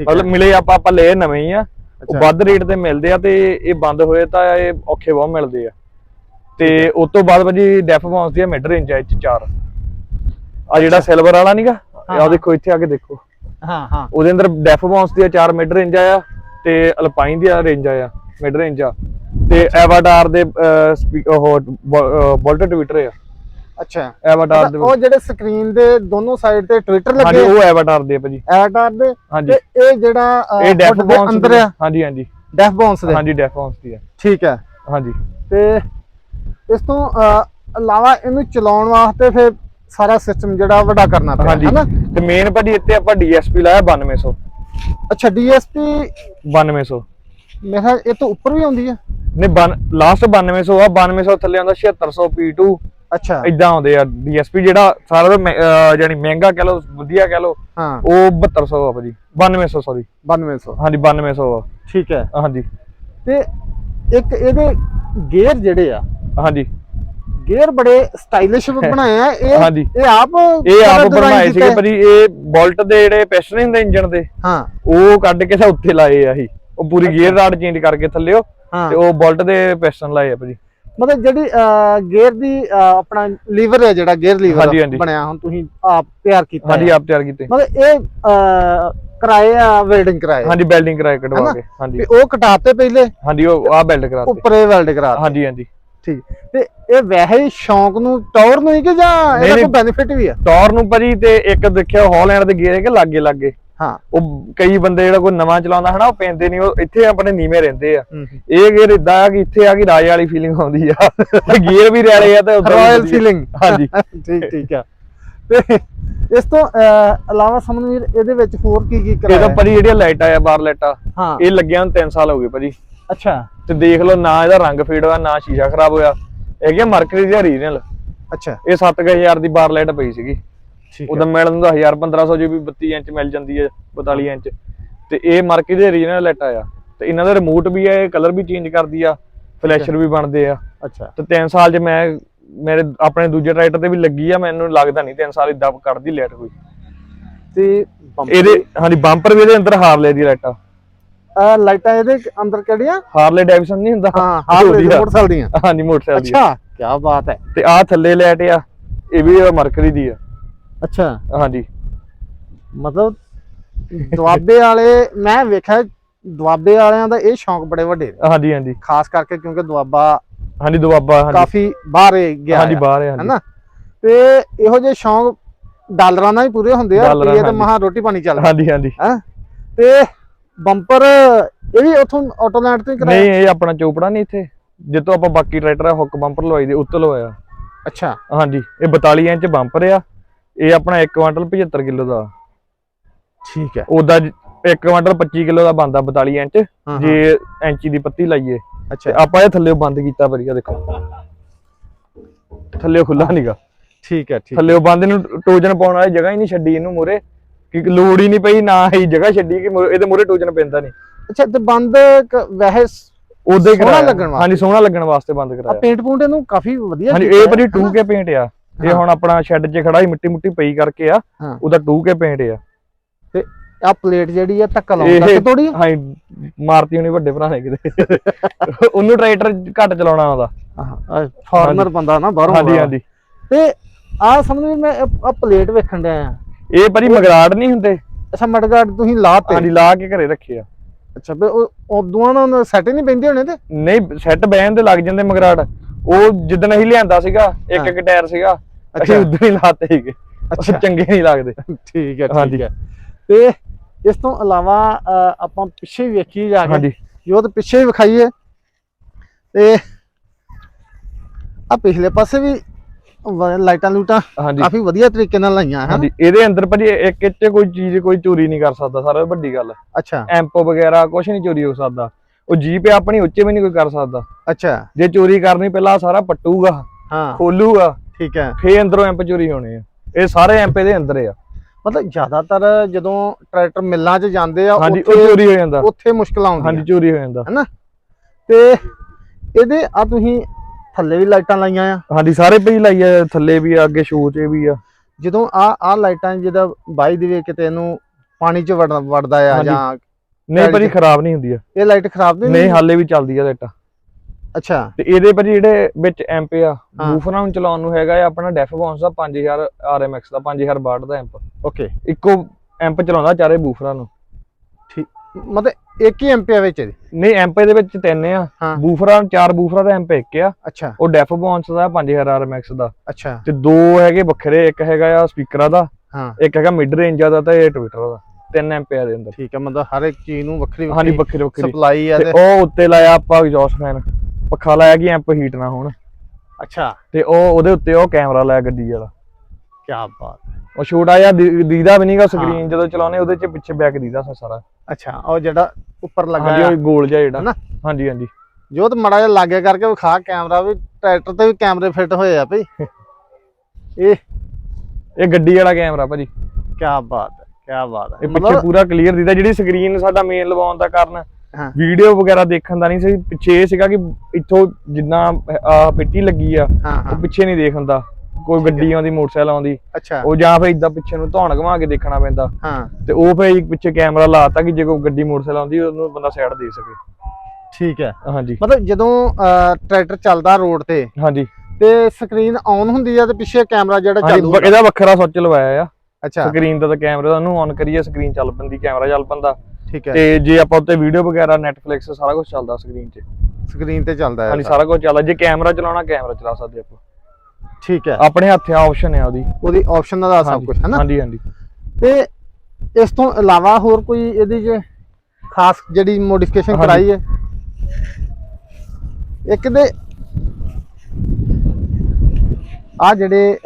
ਮਤਲਬ ਮਿਲੇ ਆਪਾਂ ਆਪਾਂ ਲਏ ਨਵੇਂ ਹੀ ਆ। ਉਹ। ਵੱਧ ਰੇਟ ਤੇ ਮਿਲਦੇ ਆ ਤੇ ਇਹ ਬੰਦ ਹੋਏ ਤਾਂ ਇਹ ਔਖੇ ਬਹੁਤ ਮਿਲਦੇ ਆ। ਤੇ ਉਸ ਤੋਂ ਬਾਅਦ ਭਾਜੀ ਡੈਫ ਬਾਉਂਸ ਦੀ ਮਿਡ ਰੇਂਜ ਆ ਇਹ 'ਚ ਚਾਰ। ਆ ਜਿਹੜਾ ਸਿਲਵਰ ਵਾਲਾ ਨਹੀਂਗਾ ਹਾਂ। ਆ ਦੇਖੋ ਇੱਥੇ ਆ ਕੇ ਦੇਖੋ। ਹਾਂ ਹਾਂ। ਉਹਦੇ ਅੰਦਰ ਡੈਫ ਬਾਉਂਸ ਦੀ 4 ਮਿਡ ਰੇਂਜ ਆ ਤੇ ਅਲਪਾਈਨ ਦੀ ਰੇਂਜ ਆ ਮਿਡ ਰੇਂਜ ਆ। ਤੇ ਐਵਾਟਾਰ ਦੇ ਉਹ ਬੋਲਟ ਟਵਿੱਟਰ ਆ। ਅੱਛਾ। ਐਵਾਟਾਰ ਦੇ ਉਹ ਜਿਹੜੇ ਸਕਰੀਨ ਦੇ ਦੋਨੋਂ ਸਾਈਡ ਤੇ ਟਵਿੱਟਰ ਹਾਂਜੀ ਲੱਗੇ ਉਹ ਐਵਾਟਾਰ ਦੇ ਆ ਭਾਜੀ। ਐਵਟਾਰ ਦੇ? ਹਾਂਜੀ। ਤੇ ਇਹ ਜਿਹੜਾ ਇਹ ਡੈਫ ਬਾਉਂਸ ਅੰਦਰ ਆ? ਹਾਂਜੀ ਹਾਂਜੀ। ਡੈਫ ਬਾਉਂਸ ਦੇ? ਹਾਂਜੀ ਡੈਫ ਬਾਉਂਸ ਦੀ ਆ। ਠੀਕ ਹੈ ਹਾਂਜੀ। ਤੇ ਇਸ ਤੋਂ ਇਲਾਵਾ ਇਹਨੂੰ ਚਲਾਉਣ ਵਾਸਤੇ ਫਿਰ ਸਾਰਾ ਸਿਸਟਮ ਜਿਹੜਾ ਵੱਡਾ ਕਰਨਾ ਪਿਆ ਹਾਂਜੀ। ਹੈਨਾ? ਤੇ ਮੇਨ ਭਾਜੀ ਇੱਥੇ ਆਪਾਂ ਡੀਐਸਪੀ ਲਾਇਆ 9200 ਅੱਛਾ ਡੀਐਸਪੀ 9200 ਮੇਰੇ ਇਹ ਤੋਂ ਉੱਪਰ ਵੀ ਆਉਂਦੀ ਹੈ ਨਹੀਂ ਬਨ ਲਾਸਟ 9200 ਆ 9200 ਥੱਲੇ ਆਉਂਦਾ 7600 P2 ਅੱਛਾ। ਇਦਾਂ ਆਉਂਦੇ ਆ ਡੀਐਸਪੀ ਜਿਹੜਾ ਸਾਰਾ ਜਾਣੀ ਮਹਿੰਗਾ ਕਹਿ ਲਓ ਵਧੀਆ ਕਹਿ ਹਾਂ। ਉਹ 7200 ਆ ਭਾਜੀ। 9200 ਸੌਰੀ 9200 ਹਾਂਜੀ 9200 ਆ। ਠੀਕ ਹੈ। ਹਾਂਜੀ। ਤੇ ਇੱਕ ਇਹਦੇ ਗੇਅਰ ਜਿਹੜੇ ਆ ਹਾਂਜੀ। ਗੇਅਰ ਬੜੇ ਸਟਾਈਲਿਸ਼ ਬਣਾਏ ਆ। ਇਹ। ਇਹ ਆਪ ਇਹ ਆਪ ਬਣਾਏ? ਸੀਗੇ ਭਾਜੀ ਇਹ ਬੋਲਟ ਦੇ ਜਿਹੜੇ ਪਿਸਟਨ ਹੁੰਦੇ ਇੰਜਨ ਦੇ ਹਾਂ। ਉਹ ਕੱਢ ਕੇ ਤਾਂ ਉੱਥੇ ਲਾਏ ਆ ਇਹ ਉਹ ਪੂਰੀ ਗੇਅਰ ਰਾਡ ਚੇਂਜ ਕਰਕੇ ਥੱਲਿਓ ਹਾਂ। ਤੇ ਉਹ ਬੋਲਟ ਦੇ ਪਿਸਟਨ ਲਾਏ ਆ ਭਾਜੀ। ਮਤਲਬ ਜਿਹੜੀ ਗੇਅਰ ਦੀ ਆਪਣਾ ਲੀਵਰ ਹੈ ਜਿਹੜਾ ਗੇਅਰ ਲੀਵਰ। ਬਣਿਆ ਹੁਣ ਤੁਸੀਂ ਆਪ ਤਿਆਰ ਕੀਤਾ ਹਾਂਜੀ ਹੈ। ਆਪ ਤਿਆਰ ਕੀਤੇ। ਮਤਲਬ ਇਹ ਕਿਰਾਏ ਆ ਵੈਲਡਿੰਗ ਕਿਰਾਏ? ਹਾਂਜੀ ਵੈਲਡਿੰਗ ਕਰਾਏ ਕਢਵਾ? ਕੇ ਹਾਂਜੀ। ਉਹ ਕਟਾਤੇ ਪਹਿਲੇ? ਹਾਂਜੀ ਉਹ ਆ ਬੈਲਟ ਕਰਾਤੇ। ਉੱਪਰ ਵੈਲਡ ਕਰਾਤੇ। ਹਾਂਜੀ ਹਾਂਜੀ। ਠੀਕ। ਤੇ ਇਹ ਵੈਸੇ ਹੀ ਸ਼ੌਂਕ ਨੂੰ ਟੌਰ ਨੂੰ ਹੀ ਕਿ ਜਾਂ ਨਹੀਂ, ਇਹਦਾ ਕੋਈ ਨਹੀਂ। ਬੈਨੀਫਿਟ ਵੀ ਆ? ਟੌਰ ਨੂੰ ਭਾਜੀ ਤੇ ਇੱਕ ਦੇਖਿਆ ਹਾਲੈਂਡ ਦੇ ਗੇਅਰ ਹੈ ਕਿ ਲਾਗੇ ਲਾਗੇ। ਹਾਂ। ਉਹ ਕਈ ਬੰਦੇ ਜਿਹੜਾ ਕੋਈ ਨਵਾਂ ਚਲਾਉਂਦਾ ਹਨਾ ਉਹ ਪੈਂਦੇ ਨਹੀਂ ਉਹ ਇੱਥੇ ਆਪਣੇ ਨੀਵੇਂ ਰਹਿੰਦੇ ਆ। ਇਹ ਗੇਅਰ ਇਦਾਂ ਆ ਕਿ ਇੱਥੇ ਆ ਕਿ ਰਾਜੇ ਵਾਲੀ ਫੀਲਿੰਗ ਆਉਂਦੀ ਆ। ਤੇ ਗੇਅਰ ਵੀ ਰੈਲੇ ਆ ਤੇ ਉੱਧਰ ਵੀ ਰਾਇਲ ਵਧੀਆ। ਫੀਲਿੰਗ ਹਾਂਜੀ। ਠੀਕ ਠੀਕ ਆ। ਤੇ ਇਸ ਤੋਂ ਅਹ, ਇਲਾਵਾ ਸਮਨਵੀਰ ਇਹਦੇ ਵਿੱਚ ਹੋਰ ਕੀ ਕੀ ਇਹਦਾ ਕਰਾਇਆ ਭਾਜੀ ਜਿਹੜੀਆਂ ਲਾਈਟਾਂ ਆ ਬਾਹਰ ਲਾਈਟਾਂ ਹਾਂ। ਇਹ ਲੱਗਿਆ ਨੂੰ 3 ਸਾਲ ਹੋ ਗਏ ਭਾਜੀ। ਅੱਛਾ। ਤੇ ਦੇਖ ਲਓ ਨਾ ਇਹਦਾ ਰੰਗ ਫੇਡ ਹੋਇਆ ਨਾ ਸ਼ੀਸ਼ਾ ਖਰਾਬ ਹੋਇਆ। ਇਹ ਗਿਆ ਮਰਕਰੀ ਦੀ ਓਰੀਜਨਲ ਅੱਛਾ। ਇਹ 7000 ਦੀ ਬਾਰ ਲਾਈਟ ਪਈ ਸੀਗੀ। ਠੀਕ ਉਹਦਾ ਮਿਲਣ ਦਾ 1000 1500 ਜੀ ਵੀ 32 ਇੰਚ ਮਿਲ ਜਾਂਦੀ ਹੈ 42 ਇੰਚ। ਤੇ ਇਹ ਮਾਰਕੀ ਦੇ ਓਰੀਜਨਲ ਲਾਈਟ ਆ ਤੇ ਇਹਨਾਂ ਦਾ ਰਿਮੋਟ ਵੀ ਹੈ ਇਹ ਕਲਰ ਵੀ ਚੇਂਜ ਕਰਦੀ ਆ ਫਲੈਸ਼ਰ ਵੀ ਬਣਦੇ ਆ। ਅੱਛਾ। ਤੇ 3 ਸਾਲ ਚ ਮੈਂ ਮੇਰੇ ਆਪਣੇ ਦੂਜੇ ਟਰੈਕਟਰ ਤੇ ਵੀ ਲੱਗੀ ਆ ਮੈਨੂੰ ਲੱਗਦਾ ਨਹੀਂ 3 ਸਾਲ ਇਦਾਂ ਕੱਢਦੀ ਲਾਈਟ ਕੋਈ। ਤੇ ਇਹਦੇ ਹਾਂਜੀ ਬੰਪਰ ਵੀ ਇਹਦੇ ਅੰਦਰ ਹਾਰਲੇ ਦੀ ਲਾਈਟ ਆ। ਲਾਈਟਾਂ ਇਹਦੇ ਅੰਦਰ ਕਿਹੜੀਆਂ? ਹਾਰਲੇ ਡੈਵਿਸਨ ਨਹੀਂ ਹੁੰਦਾ? ਹਾਂ ਹਾਰਲੇ। ਮੋਟਰਸਾਈਕਲ ਦੀਆਂ। ਹਾਂਜੀ ਮੋਟਰਸਾਈਕਲ ਦੀ ਅੱਛਾ। ਕੀ ਬਾਤ ਹੈ। ਤੇ ਆ ਥੱਲੇ ਲਾਈਟ ਆ ਇਹ ਵੀ ਮਰਕਰੀ ਦੀ ਆ। ਅੱਛਾ। ਹਾਂਜੀ। ਮਤਲਬ ਦੁਆਬੇ ਵਾਲੇ ਮੈਂ ਵੇਖਿਆ ਦੁਆਬੇ ਵਾਲਿਆਂ ਦਾ ਇਹ ਸ਼ੌਂਕ ਬੜੇ ਵੱਡੇ ਹਾਂਜੀ ਹਾਂਜੀ। ਖਾਸ ਕਰਕੇ ਕਿਉਂਕਿ ਦੁਆਬਾ ਹਾਂਜੀ ਦੁਆਬਾ ਹਾਂਜੀ। ਕਾਫੀ ਬਾਹਰ ਗਿਆ ਹਾਂਜੀ ਬਾਹਰ ਹੈ ਹੈਨਾ? ਤੇ ਇਹੋ ਜਿਹੇ ਸ਼ੌਂਕ ਡਾਲਰਾਂ ਨਾਲ ਹੀ ਪੂਰੇ ਹੁੰਦੇ ਆ ਰੁਪਈਏ ਤੇ। ਮਹਾ ਰੋਟੀ ਪਾਣੀ ਚੱਲਦਾ। ਹਾਂਜੀ ਹਾਂਜੀ। ਹੈ? ਤੇ ਬੰਪਰ ਇਹ ਵੀ ਉਥੋਂ ਆਟੋਲੈਂਡ ਤੋਂ ਹੀ ਕਰਾਇਆ? ਨਹੀਂ ਇਹ ਆਪਣਾ ਚੋਪੜਾ ਨਹੀਂ ਇੱਥੇ। ਜਿੱਤੋਂ ਆਪਾਂ ਬਾਕੀ ਟਰੈਕਟਰ ਹੁੱਕ ਬੰਪਰ ਲਵਾਈ ਦੇ ਉੱਤੇ ਲਵਾਇਆ। ਅੱਛਾ। ਹਾਂਜੀ ਇਹ 42 ਇੰਚ ਬੰਪਰ ਆ। ਇਹ ਆਪਣਾ 1 ਕੁਇੰਟਲ 75 ਕਿਲੋ ਦਾ। ਠੀਕ ਹੈ। ਉਹਦਾ 1 ਕੁਇੰਟਲ 25 ਕਿਲੋ ਦਾ ਬੰਦਾ 42 ਇੰਚ। ਜੇ ਇੰਚੀ ਦੀ ਪੱਤੀ ਲਾਈਏ। ਅੱਛਾ। ਆਪਾਂ ਇਹ ਥੱਲੇ ਬੰਦ ਕੀਤਾ ਵਧੀਆ ਦੇਖੋ। ਥੱਲੇ ਖੁੱਲਾ ਨਹੀਂਗਾ ਠੀਕ ਹੈ ਠੀਕ ਥੱਲੇ ਬੰਦ ਨੂੰ ਟੋਜਨ ਪਾਉਣ ਵਾਲੀ ਜਗ੍ਹਾ ਹੀ ਨਹੀਂ ਛੱਡੀ ਇਹਨੂੰ ਮੂਰੇ ਕਿ ਲੋੜ ਹੀ ਨਹੀਂ ਪਈ ਨਾ ਹੀ ਜਗ੍ਹਾ ਛੱਡੀ ਕਿ ਇਹਦੇ ਮੂਰੇ ਟੋਜਨ ਪੈਂਦਾ ਨਹੀਂ। ਅੱਛਾ ਤੇ ਬੰਦ ਵੈਸੇ ਉਦਾਂ ਹੀ ਸੋਹਣਾ ਲੱਗਣ ਵਾਸਤੇ। ਹਾਂਜੀ ਸੋਹਣਾ ਲੱਗਣ ਵਾਸਤੇ ਬੰਦ ਆ ਕਰਾਇਆ। ਪੇਂਟ ਪੂੰਟ ਇਹਨੂੰ ਕਾਫੀ ਵਧੀਆ ਹਾਂਜੀ ਇਹ ਭਾਜੀ ਹਨਾ? 2K ਪੇਂਟ ਆ। ਇਹ। ਹੁਣ ਆਪਣਾ ਸ਼ੈੱਡ 'ਚ ਖੜਾ ਹੀ ਮਿੱਟੀ ਮੁੱਟੀ ਪਈ ਕਰਕੇ ਆ। ਉਹਦਾ 2K ਪੇਂਟ ਆ। ਆ ਪਲੇਟ ਜਿਹੜੀ ਆ ਧੱਕਾ ਇਹ ਤੱਕ ਤੋੜੀ ਹਾਂ ਮਾਰਤੀ ਹੋਣੀ ਵੱਡੇ ਭਰਾ ਨੇ ਕਿਤੇ। ਉਹਨੂੰ ਟਰੈਕਟਰ ਘੱਟ ਚਲਾਉਣਾ ਆਉਂਦਾ ਫਾਰਮਰ ਬੰਦਾ ਨਾ ਬਾਹਰੋਂ ਹਾਂਜੀ। ਹਾਂਜੀ। ਤੇ ਆ ਸਮਝ ਵੀ ਮੈਂ ਆ ਪਲੇਟ ਵੇਖਣ ਡਿਆ ਆ। ਇਹ ਭਾਜੀ ਮਗਰਾੜ ਨਹੀਂ ਹੁੰਦੇ? ਅੱਛਾ ਮਡਗਾਰਡ ਤੁਸੀਂ ਲਾਤੇ ਹਾਂਜੀ ਲਾ ਕੇ ਘਰੇ ਰੱਖੇ ਆ। ਅੱਛਾ ਬਈ ਉਹ ਉਦੋਂ ਨਾਲ ਸੈਟ ਨਹੀਂ ਪੈਂਦੇ ਹੋਣੇ ਤੇ? ਨਹੀਂ ਸੈੱਟ ਬਹਿਣ ਤੇ ਲੱਗ ਜਾਂਦੇ ਮਗਰਾੜ। ਉਹ ਜਿੱਦਣ ਅਸੀਂ ਲਿਆਂਦਾ ਸੀਗਾ ਇੱਕ ਇੱਕ ਟਾਇਰ ਸੀਗਾ ਅਸੀਂ ਅੱਛਾ। ਉਦੋਂ ਹੀ ਲਾਤੇ ਸੀਗੇ। ਅੱਛਾ। ਚੰਗੇ ਨਹੀਂ ਲੱਗਦੇ। ਠੀਕ ਹੈ। ਠੀਕ ਹੈ। ਤੇ ਇਸ ਤੋਂ ਇਲਾਵਾ ਆਪਾਂ ਪਿੱਛੇ ਵੀ ਵੇਖੀ ਜਾ ਕੇ। ਹਾਂਜੀ। ਜੋ ਤੇ ਪਿੱਛੇ ਵਿਖਾਈਏ। ਤੇ ਆ ਪਿਛਲੇ ਪਾਸੇ ਵੀ ਵ- ਲਾਈਟਾਂ ਲੂਟਾਂ ਹਾਂਜੀ। ਕਾਫੀ ਵਧੀਆ ਤਰੀਕੇ ਨਾਲ ਲਾਈਆਂ ਹਨ? ਹਾਂਜੀ ਇਹਦੇ ਅੰਦਰ ਭਾਜੀ ਇੱਕ ਇੱਕ 'ਚ ਕੋਈ ਚੀਜ਼ ਕੋਈ ਚੋਰੀ ਨਹੀਂ ਕਰ ਸਕਦਾ ਸਾਰਾ ਵੱਡੀ ਗੱਲ। ਅੱਛਾ। ਐਂਪ ਵਗੈਰਾ ਕੁਝ ਨਹੀਂ ਚੋਰੀ ਹੋ ਸਕਦਾ। ਉਹ ਜੀਪ ਹੈ ਆਪਣੀ ਉੱਚੇ ਵੀ ਨਹੀਂ ਕੋਈ ਕਰ ਸਕਦਾ। ਅੱਛਾ। ਜੇ ਚੋਰੀ ਕਰਨੀ ਪਹਿਲਾਂ ਆਹ ਸਾਰਾ ਪੱਟੂਗਾ ਹਾਂ। ਖੋਲੂਗਾ ਠੀਕ ਹੈ। ਫੇਰ ਅੰਦਰੋਂ ਐਂਪ ਚੋਰੀ ਹੋਣੇ ਆ। ਇਹ ਸਾਰੇ ਐਂਪ ਇਹਦੇ ਅੰਦਰ ਆ। ਮਤਲਬ ਜ਼ਿਆਦਾਤਰ ਜਦੋਂ ਟਰੈਕਟਰ ਮਿੱਲਾਂ 'ਚ ਜਾਂਦੇ ਆ ਹਾਂਜੀ ਉਹ ਉੱਥੇ ਚੋਰੀ ਹੋ ਜਾਂਦਾ। ਉੱਥੇ ਮੁਸ਼ਕਲਾਂ ਆਉਂਦੀਆਂ ਹਾਂਜੀ ਚੋਰੀ ਹੋ ਜਾਂਦਾ। ਹੈਨਾ? ਤੇ ਇਹਦੇ ਆ ਤੁਸੀਂ ਥੱਲੇ ਵੀ ਲਾਈਟਾਂ ਲਾਈਆਂ ਆ। ਹਾਂਜੀ ਸਾਰੇ ਪੇਜ ਲਾਈ ਆ ਥੱਲੇ ਵੀ ਆ ਅੱਗੇ ਸ਼ੂ 'ਚ ਵੀ ਆ। ਜਦੋਂ ਆ ਆ ਲਾਈਟਾਂ ਜਿਹਦਾ ਬਾਈ ਦੇ ਵੇ ਕਿਤੇ ਇਹਨੂੰ ਪਾਣੀ 'ਚ ਵੜ- ਵੜਦਾ ਆ। ਜਾਂ ਨਹੀਂ ਭਾਜੀ ਖਰਾਬ ਨਹੀਂ ਹੁੰਦੀ ਆ। ਇਹ ਲਾਈਟ ਖਰਾਬ ਨਹੀਂ ਨਹੀਂ ਹਾਲੇ ਵੀ ਚੱਲਦੀ ਆ ਲਾਈਟਾਂ। ਅੱਛਾ। ਤੇ ਇਹਦੇ ਭਾਜੀ ਜਿਹੜੇ ਵਿੱਚ ਐਂਪ ਆ। ਬੂਫਰਾਂ ਨੂੰ ਚਲਾਉਣ ਨੂੰ ਹੈਗਾ ਆ ਆਪਣਾ ਡੈਫ ਬਾਉਂਸ ਦਾ 5000 RMX ਦਾ 5000 ਵਾਟ ਦਾ ਐਂਪ ਓਕੇ ਇੱਕੋ ਐਂਪ ਚਲਾਉਂਦਾ ਚਾਰੇ ਬੂਫਰਾਂ ਨੂੰ। ਮਤਲਬ ਇੱਕ ਹੀ ਐਂਪੀਅਰ ਵਿੱਚ ਇਹਦੇ? ਨਹੀਂ ਐਂਪ ਇਹਦੇ ਵਿੱਚ ਤਿੰਨ ਆ। ਹਾਂ। ਬੂਫਰਾਂ ਚਾਰ ਬੂਫਰਾਂ ਦਾ ਐਂਪ ਇੱਕ ਆ। ਅੱਛਾ। ਉਹ ਡੈਫ ਬਾਉਂਸ ਦਾ 5000 RMX ਦਾ। ਅੱਛਾ। ਤੇ ਦੋ ਹੈਗੇ ਵੱਖਰੇ ਇੱਕ ਹੈਗਾ ਆ ਸਪੀਕਰਾਂ ਦਾ ਹਾਂ। ਇੱਕ ਹੈਗਾ ਮਿਡ ਰੇਂਜ ਦਾ ਤੇ ਇਹ ਟਵਿੱਟਰ ਦਾ। ਤਿੰਨ ਆ ਦੇ ਅੰਦਰ। ਠੀਕ ਹੈ ਮਤਲਬ ਹਰ ਇੱਕ ਚੀਜ਼ ਨੂੰ ਵੱਖਰੀ ਹਾਂਜੀ ਵੱਖਰੀ ਵੱਖਰੀ। ਸਪਲਾਈ ਹੈ ਤੇ ਤੇ ਉਹ ਉੱਤੇ ਲਾਇਆ ਆਪਾਂ ਐਗਜ਼ੌਸਟ ਫੈਨ ਪੱਖਾ ਲਾਇਆ ਕਿ ਐਂਪ ਹੀਟ ਨਾ ਹੋਣ। ਅੱਛਾ। ਤੇ ਉਹ ਉਹਦੇ ਉੱਤੇ ਉਹ ਕੈਮਰਾ ਲਾਇਆ ਗੱਡੀ ਵਾਲਾ। ਕੀ ਬਾਤ। ਉਹ ਛੋਟਾ ਜਿਹਾ ਦੀ- ਦੀਦਾ ਵੀ ਨਹੀਂਗਾ ਸਕਰੀਨ ਜਦੋਂ ਚਲਾਉਨੇ ਉਹਦੇ ਚ ਪਿੱਛੇ ਬੈਕ ਦੀਦਾ ਸਾ ਸਾਰਾ। ਅੱਛਾ ਉਹ ਜਿਹੜਾ ਉੱਪਰ ਲੱਗਾ ਹਾਂਜੀ ਆ ਉਹ ਗੋਲ ਜਿਹਾ ਜਿਹੜਾ। ਹਨਾ? ਹਾਂਜੀ ਹਾਂਜੀ। ਜੋ ਤੇ ਮੜਾ ਜਿਹਾ ਲਾਗੇ ਕਰਕੇ ਵਿਖਾ ਕੈਮਰਾ ਵੀ ਟਰੈਕਟਰ ਤੇ ਵੀ ਕੈਮਰੇ ਫਿੱਟ ਹੋਏ ਆ ਭਈ। ਇਹ ਇਹ ਗੱਡੀ ਵਾਲਾ ਕੈਮਰਾ ਭਾਜੀ। ਕੀ ਬਾਤ ਹੈ ਕੀ ਬਾਤ ਹੈ। ਇਹ ਪਿੱਛੇ ਪੂਰਾ ਕਲੀਅਰ ਦੀਦਾ ਜਿਹੜੀ ਸਕਰੀਨ ਸਾਡਾ ਮੇਨ ਲਵਾਉਣ ਦਾ ਕਾਰਨ। ਹਾਂ। ਵੀਡੀਓ ਵਗੈਰਾ ਦੇਖਣ ਦਾ ਨਹੀਂ ਸੀ ਪਿੱਛੇ ਇਹ ਸੀਗਾ ਕਿ ਇੱਥੋਂ ਜਿੰਨਾ ਆ ਪਿੱਟੀ ਲੱਗੀ ਆ ਹਾਂ ਉਹ ਪਿੱਛੇ ਨਹੀਂ ਦੇਖ ਹੁੰਦਾ ਕੋਈ ਗੱਡੀ ਆਉਂਦੀ ਮੋਟਰਸਾਈਕਲ ਆਉਂਦੀ ਅੱਛਾ। ਉਹ ਜਾਂ ਫਿਰ ਇਦਾਂ ਪਿੱਛੇ ਨੂੰ ਧੌਣ ਘੁਮਾ ਕੇ ਦੇਖਣਾ ਪੈਂਦਾ। ਹਾਂ। ਤੇ ਉਹ ਫਿਰ ਪਿੱਛੇ ਕੈਮਰਾ ਲਾਤਾ ਕਿ ਜੇ ਕੋਈ ਗੱਡੀ ਮੋਟਰਸਾਈਕਲ ਆਉਂਦੀ ਉਹਨੂੰ ਬੰਦਾ ਸਾਈਡ ਦੇ ਸਕੇ। ਠੀਕ ਹੈ। ਹਾਂਜੀ। ਮਤਲਬ ਜਦੋਂ ਟਰੈਕਟਰ ਚੱਲਦਾ ਰੋਡ ਤੇ ਹਾਂਜੀ। ਤੇ ਸਕਰੀਨ ਆਨ ਹੁੰਦੀ ਆ ਤੇ ਪਿੱਛੇ ਕੈਮਰਾ ਜਿਹੜਾ ਚਾਲੂ ਇਹਦਾ ਵੱਖਰਾ ਸੁੱਚ ਲਵਾਇਆ ਆ। ਅੱਛਾ। ਸਕਰੀਨ ਦਾ ਤਾਂ ਕੈਮਰਾ ਦਾ ਉਹਨੂੰ ਔਨ ਕਰੀਏ ਸਕਰੀਨ ਚੱਲ ਪੈਂਦੀ ਕੈਮਰਾ ਚੱਲ ਪੈਂਦਾ। ਠੀਕ ਹੈ। ਤੇ ਜੇ ਆਪਾਂ ਉੱਤੇ ਵੀਡੀਓ ਵਗੈਰਾ ਨੈਟਫਲਿਕਸ ਸਾਰਾ ਕੁਝ ਚੱਲਦਾ ਸਕਰੀਨ 'ਚ ਸਕਰੀਨ ਤੇ ਚੱਲਦਾ ਹੈ ਹਾਂਜੀ ਸਾਰਾ ਕੁਝ ਚੱਲਦਾ। ਜੇ ਕੈਮਰਾ ਚਲਾਉਣਾ ਕੈਮਰਾ ਚਲਾ ਸਕਦੇ ਆਪਾਂ। ਠੀਕ ਹੈ। ਆਪਣੇ ਹੱਥੇ ਆਪਸ਼ਨ ਹੈ ਉਹਦੀ। ਉਹਦੀ ਆਪਸ਼ਨ ਦਾ ਸਭ ਹਾਂਜੀ, ਕੁਝ ਹੈ ਨਾ? ਹਾਂਜੀ ਹਾਂਜੀ। ਤੇ ਇਸ ਤੋਂ ਇਲਾਵਾ ਹੋਰ ਕੋਈ ਇਹਦੀ ਜੇ ਖਾਸ ਜਿਹੜੀ ਮੋਡੀਫਿਕੇਸ਼ਨ ਹਾਂਜੀ। ਕਰਾਈ ਹੈ? ਇੱਕ ਦੇ ਆ ਜਿਹੜੇ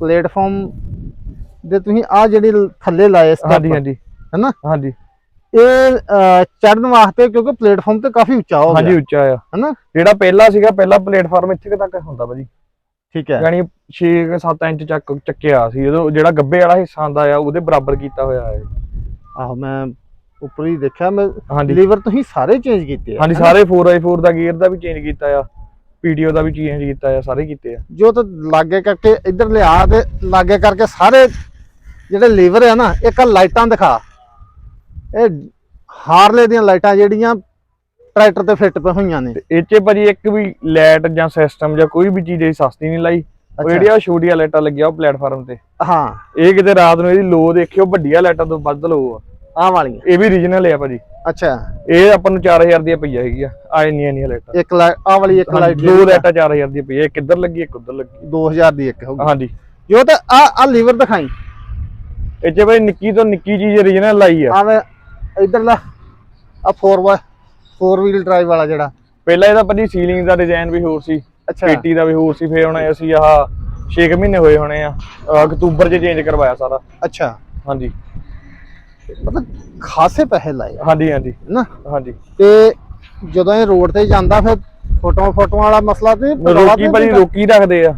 ਪਲੇਟਫਾਰਮ ਦੇ ਤੁਸੀਂ ਆ ਜਿਹੜੀ ਥੱਲੇ ਲਾਏ step, ਹਾਂਜੀ। ਹਾਂਜੀ ਹੈਨਾ ਹਾਂਜੀ। ਇਹ ਚੜਨ ਵਾਸਤੇ ਕਿਉਂਕਿ ਪਲੇਟਫਾਰਮ ਤੇ ਕਾਫੀ ਉੱਚਾ ਹੋ ਹਾਂਜੀ ਗਿਆ। ਉੱਚਾ ਆ। ਹੈਨਾ ਜਿਹੜਾ ਪਹਿਲਾ ਸੀਗਾ ਪਹਿਲਾ ਪਲੇਟਫਾਰਮ ਇੱਥੇ ਤੱਕ ਹੁੰਦਾ ਭਾਜੀ ਠੀਕ ਹੈ। ਯਾਨੀ 6-7 ਇੰਚ ਚੱਕ ਚੱਕਿਆ ਸੀ ਉਦੋਂ ਜਿਹੜਾ ਗੱਬੇ ਵਾਲਾ ਹਿੱਸਾ ਆਂਦਾ ਆ ਉਹਦੇ ਬਰਾਬਰ ਕੀਤਾ ਹੋਇਆ ਹੈ। ਆਹੋ ਮੈਂ ਉੱਪਰ ਹੀ ਦੇਖਿਆ ਮੈਂ ਲੀਵਰ ਤੁਸੀਂ ਸਾਰੇ ਚੇਂਜ ਕੀਤੇ ਆ ਹਾਂਜੀ? ਸਾਰੇ 4x4 ਦਾ ਗੇਅਰ ਦਾ ਵੀ ਚੇਂਜ ਕੀਤਾ ਆ ਪੀਡੀਓ ਦਾ ਵੀ ਚੇਂਜ ਕੀਤਾ ਆ ਸਾਰੇ ਕੀਤੇ ਆ। ਜੋ ਤਾਂ ਲਾਗੇ ਕਰਕੇ ਇੱਧਰ ਲਿਆ ਤੇ ਲਾਗੇ ਕਰਕੇ ਸਾਰੇ ਜਿਹੜੇ ਲੀਵਰ ਆ ਨਾ ਇੱਕ ਲਾਈਟਾਂ ਦਿਖਾ। ਇਹ ਹਾਰਲੇ ਦੀਆਂ ਲਾਈਟਾਂ ਜਿਹੜੀਆਂ ਟਰੈਕਟਰ ਤੇ ਫਿੱਟ ਪਈ ਹੋਈਆਂ ਨੇ। ਇਹ 'ਚ ਭਾਜੀ ਇੱਕ ਵੀ ਲਾਈਟ ਜਾਂ ਸਿਸਟਮ ਜਾਂ ਕੋਈ ਵੀ ਚੀਜ਼ ਇਹ ਸਸਤੀ ਨਹੀਂ ਲਾਈ। ਉਹ ਅੱਛਾ। ਜਿਹੜੀਆਂ ਛੋਟੀਆਂ ਲਾਈਟਾਂ ਲੱਗੀਆਂ ਉਹ ਪਲੇਟਫਾਰਮ ਤੇ। ਹਾਂ। ਇਹ ਕਿਤੇ ਰਾਤ ਨੂੰ ਇਹਦੀ ਲੋ ਦੇਖਿਓ ਵੱਡੀਆਂ ਲਾਈਟਾਂ ਤੋਂ ਵੱਧ ਲੋ ਆ। ਆਹ ਵਾਲੀਆਂ? ਇਹ ਵੀ ਰੀਜਨਲ ਆ ਭਾਜੀ। ਅੱਛਾ। ਇਹ ਆਪਾਂ ਨੂੰ 4000 ਦੀਆਂ ਪਈਆਂ ਹੈਗੀਆਂ। ਆ ਇੰਨੀਆਂ ਇੰਨੀਆਂ ਲਾਈਟਾਂ। ਇੱਕ ਆਹ ਵਾਲੀ ਇੱਕ ਲਾਈਟ ਦੋ ਲਾਈਟਾਂ 4000 ਦੀਆਂ ਪਈਆਂ। ਇੱਕ ਇੱਧਰ ਲੱਗੀ ਇੱਕ ਉੱਧਰ ਲੱਗੀ। 2000 ਦੀ ਇੱਕ ਹੋਊਗੀ। ਹਾਂਜੀ। ਜੋ ਤਾਂ ਆ ਆ ਲੀਵਰ ਦਿਖਾਈ। 'ਚ ਭਾਈ ਨਿੱਕੀ ਤੋਂ ਨਿੱਕੀ ਚੀਜ਼ ਰੀਜਨਲ ਲਾਈ ਆ। ਆਵੇ ਇੱਧਰਲਾ ਆ 4 4 ਵੀਲ ਡਰਾਈਵ ਵਾਲਾ ਜਿਹੜਾ? ਪਹਿਲਾਂ ਇਹਦਾ ਭਾਜੀ ਸੀਲਿੰਗ ਦਾ ਡਿਜ਼ਾਈਨ ਵੀ ਹੋਰ ਸੀ ਅੱਛਾ। ਪੇਟੀ ਦਾ ਵੀ ਹੋਰ ਸੀ ਫੇਰ ਹੁਣ ਅਸੀਂ ਆਹ 6 ਮਹੀਨੇ ਹੋਏ ਹੋਣੇ ਆ ਅਕਤੂਬਰ 'ਚ ਚੇਂਜ ਕਰਵਾਇਆ ਸਾਰਾ। ਅੱਛਾ। ਹਾਂਜੀ। ਮਤਲਬ ਖਾਸੇ ਪੈਸੇ ਲਾਏ ਹਾਂਜੀ ਹਾਂਜੀ। ਨਾ? ਹਾਂਜੀ। ਤੇ ਜਦੋਂ ਇਹ ਰੋਡ ਤੇ ਜਾਂਦਾ ਫਿਰ ਫੋਟੋਆਂ ਫੋਟੋਆਂ ਵਾਲਾ ਮਸਲਾ ਤੇ ਰੋਕੀ ਭਾਜੀ। ਰੋਕੀ ਰੱਖਦੇ ਆ।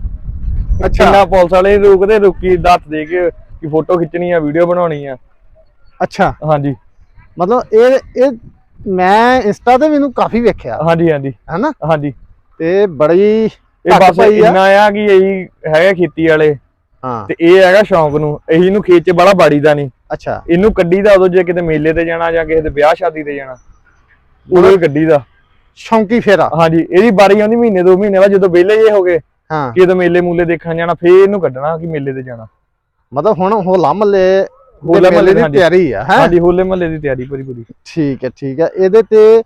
ਅੱਛਾ। ਕਿੰਨਾ ਪੁਲਿਸ ਵਾਲੇ ਰੋਕਦੇ ਰੋਕੀ ਦੱਸ ਦੇ ਕੇ ਕਿ ਫੋਟੋ ਖਿੱਚਣੀ ਆ ਵੀਡੀਓ ਬਣਾਉਣੀ ਆ। ਅੱਛਾ। ਹਾਂਜੀ। ਮਤਲਬ ਇਹ ਇਹ ਮੈਂ ਇੰਸਟਾ ਤੇ ਇਹਨੂੰ ਕਾਫੀ ਵੇਖਿਆ। ਹਾਂਜੀ ਹਾਂਜੀ। ਹੈਨਾ? ਹਾਂਜੀ। ਤੇ ਬੜੀ ਇਹ ਬਸ। ਇੰਨਾ ਆ ਕਿ ਇਹੀ ਹੈਗਾ ਖੇਤੀ ਵਾਲੇ। ਹਾਂ। ਤੇ ਇਹ ਹੈਗਾ ਸ਼ੌਂਕ ਨੂੰ। ਇਹੀ ਨੂੰ ਖੇਤ 'ਚ ਬੜਾ ਬਾੜੀ ਦਾ ਨਹੀਂ ਅੱਛਾ। ਇਹਨੂੰ ਕੱਢੀ ਦਾ ਉਦੋਂ ਜੇ ਕਿਤੇ ਮੇਲੇ ਤੇ ਜਾਣਾ ਜਾਂ ਕਿਸੇ ਦੇ ਵਿਆਹ ਸ਼ਾਦੀ ਤੇ ਜਾਣਾ। ਉਦੋਂ ਕੱਢੀ ਦਾ ਸ਼ੌਂਕੀ ਫੇਰਾ। ਹਾਂਜੀ ਇਹਦੀ ਬਾਰੀ ਆਉਂਦੀ ਮਹੀਨੇ ਦੋ ਮਹੀਨੇ ਬਾਅਦ ਜਦੋਂ ਵਿਹਲੇ ਜੇ ਹੋ ਗਏ ਹਾਂ। ਕਿ ਜਦੋਂ ਮੇਲੇ ਮੂਲੇ ਦੇਖਣ ਜਾਣਾ ਫੇਰ ਇਹਨੂੰ ਕੱਢਣਾ ਕਿ ਮੇਲੇ ਤੇ ਜਾਣਾ। ਮਤਲਬ ਹੁਣ ਹੋਲਾ ਮਹੱਲੇ ਹੋਲਾ ਮਹੱਲੇ ਦੀ। ਤਿਆਰੀ ਆ ਹੈ? ਹਾਂਜੀ ਹੋਲੇ ਮਹੱਲੇ ਦੀ ਤਿਆਰੀ ਪੂਰੀ ਪੂਰੀ। ਠੀਕ ਹੈ ਠੀਕ ਹੈ। ਇਹਦੇ ਤੇ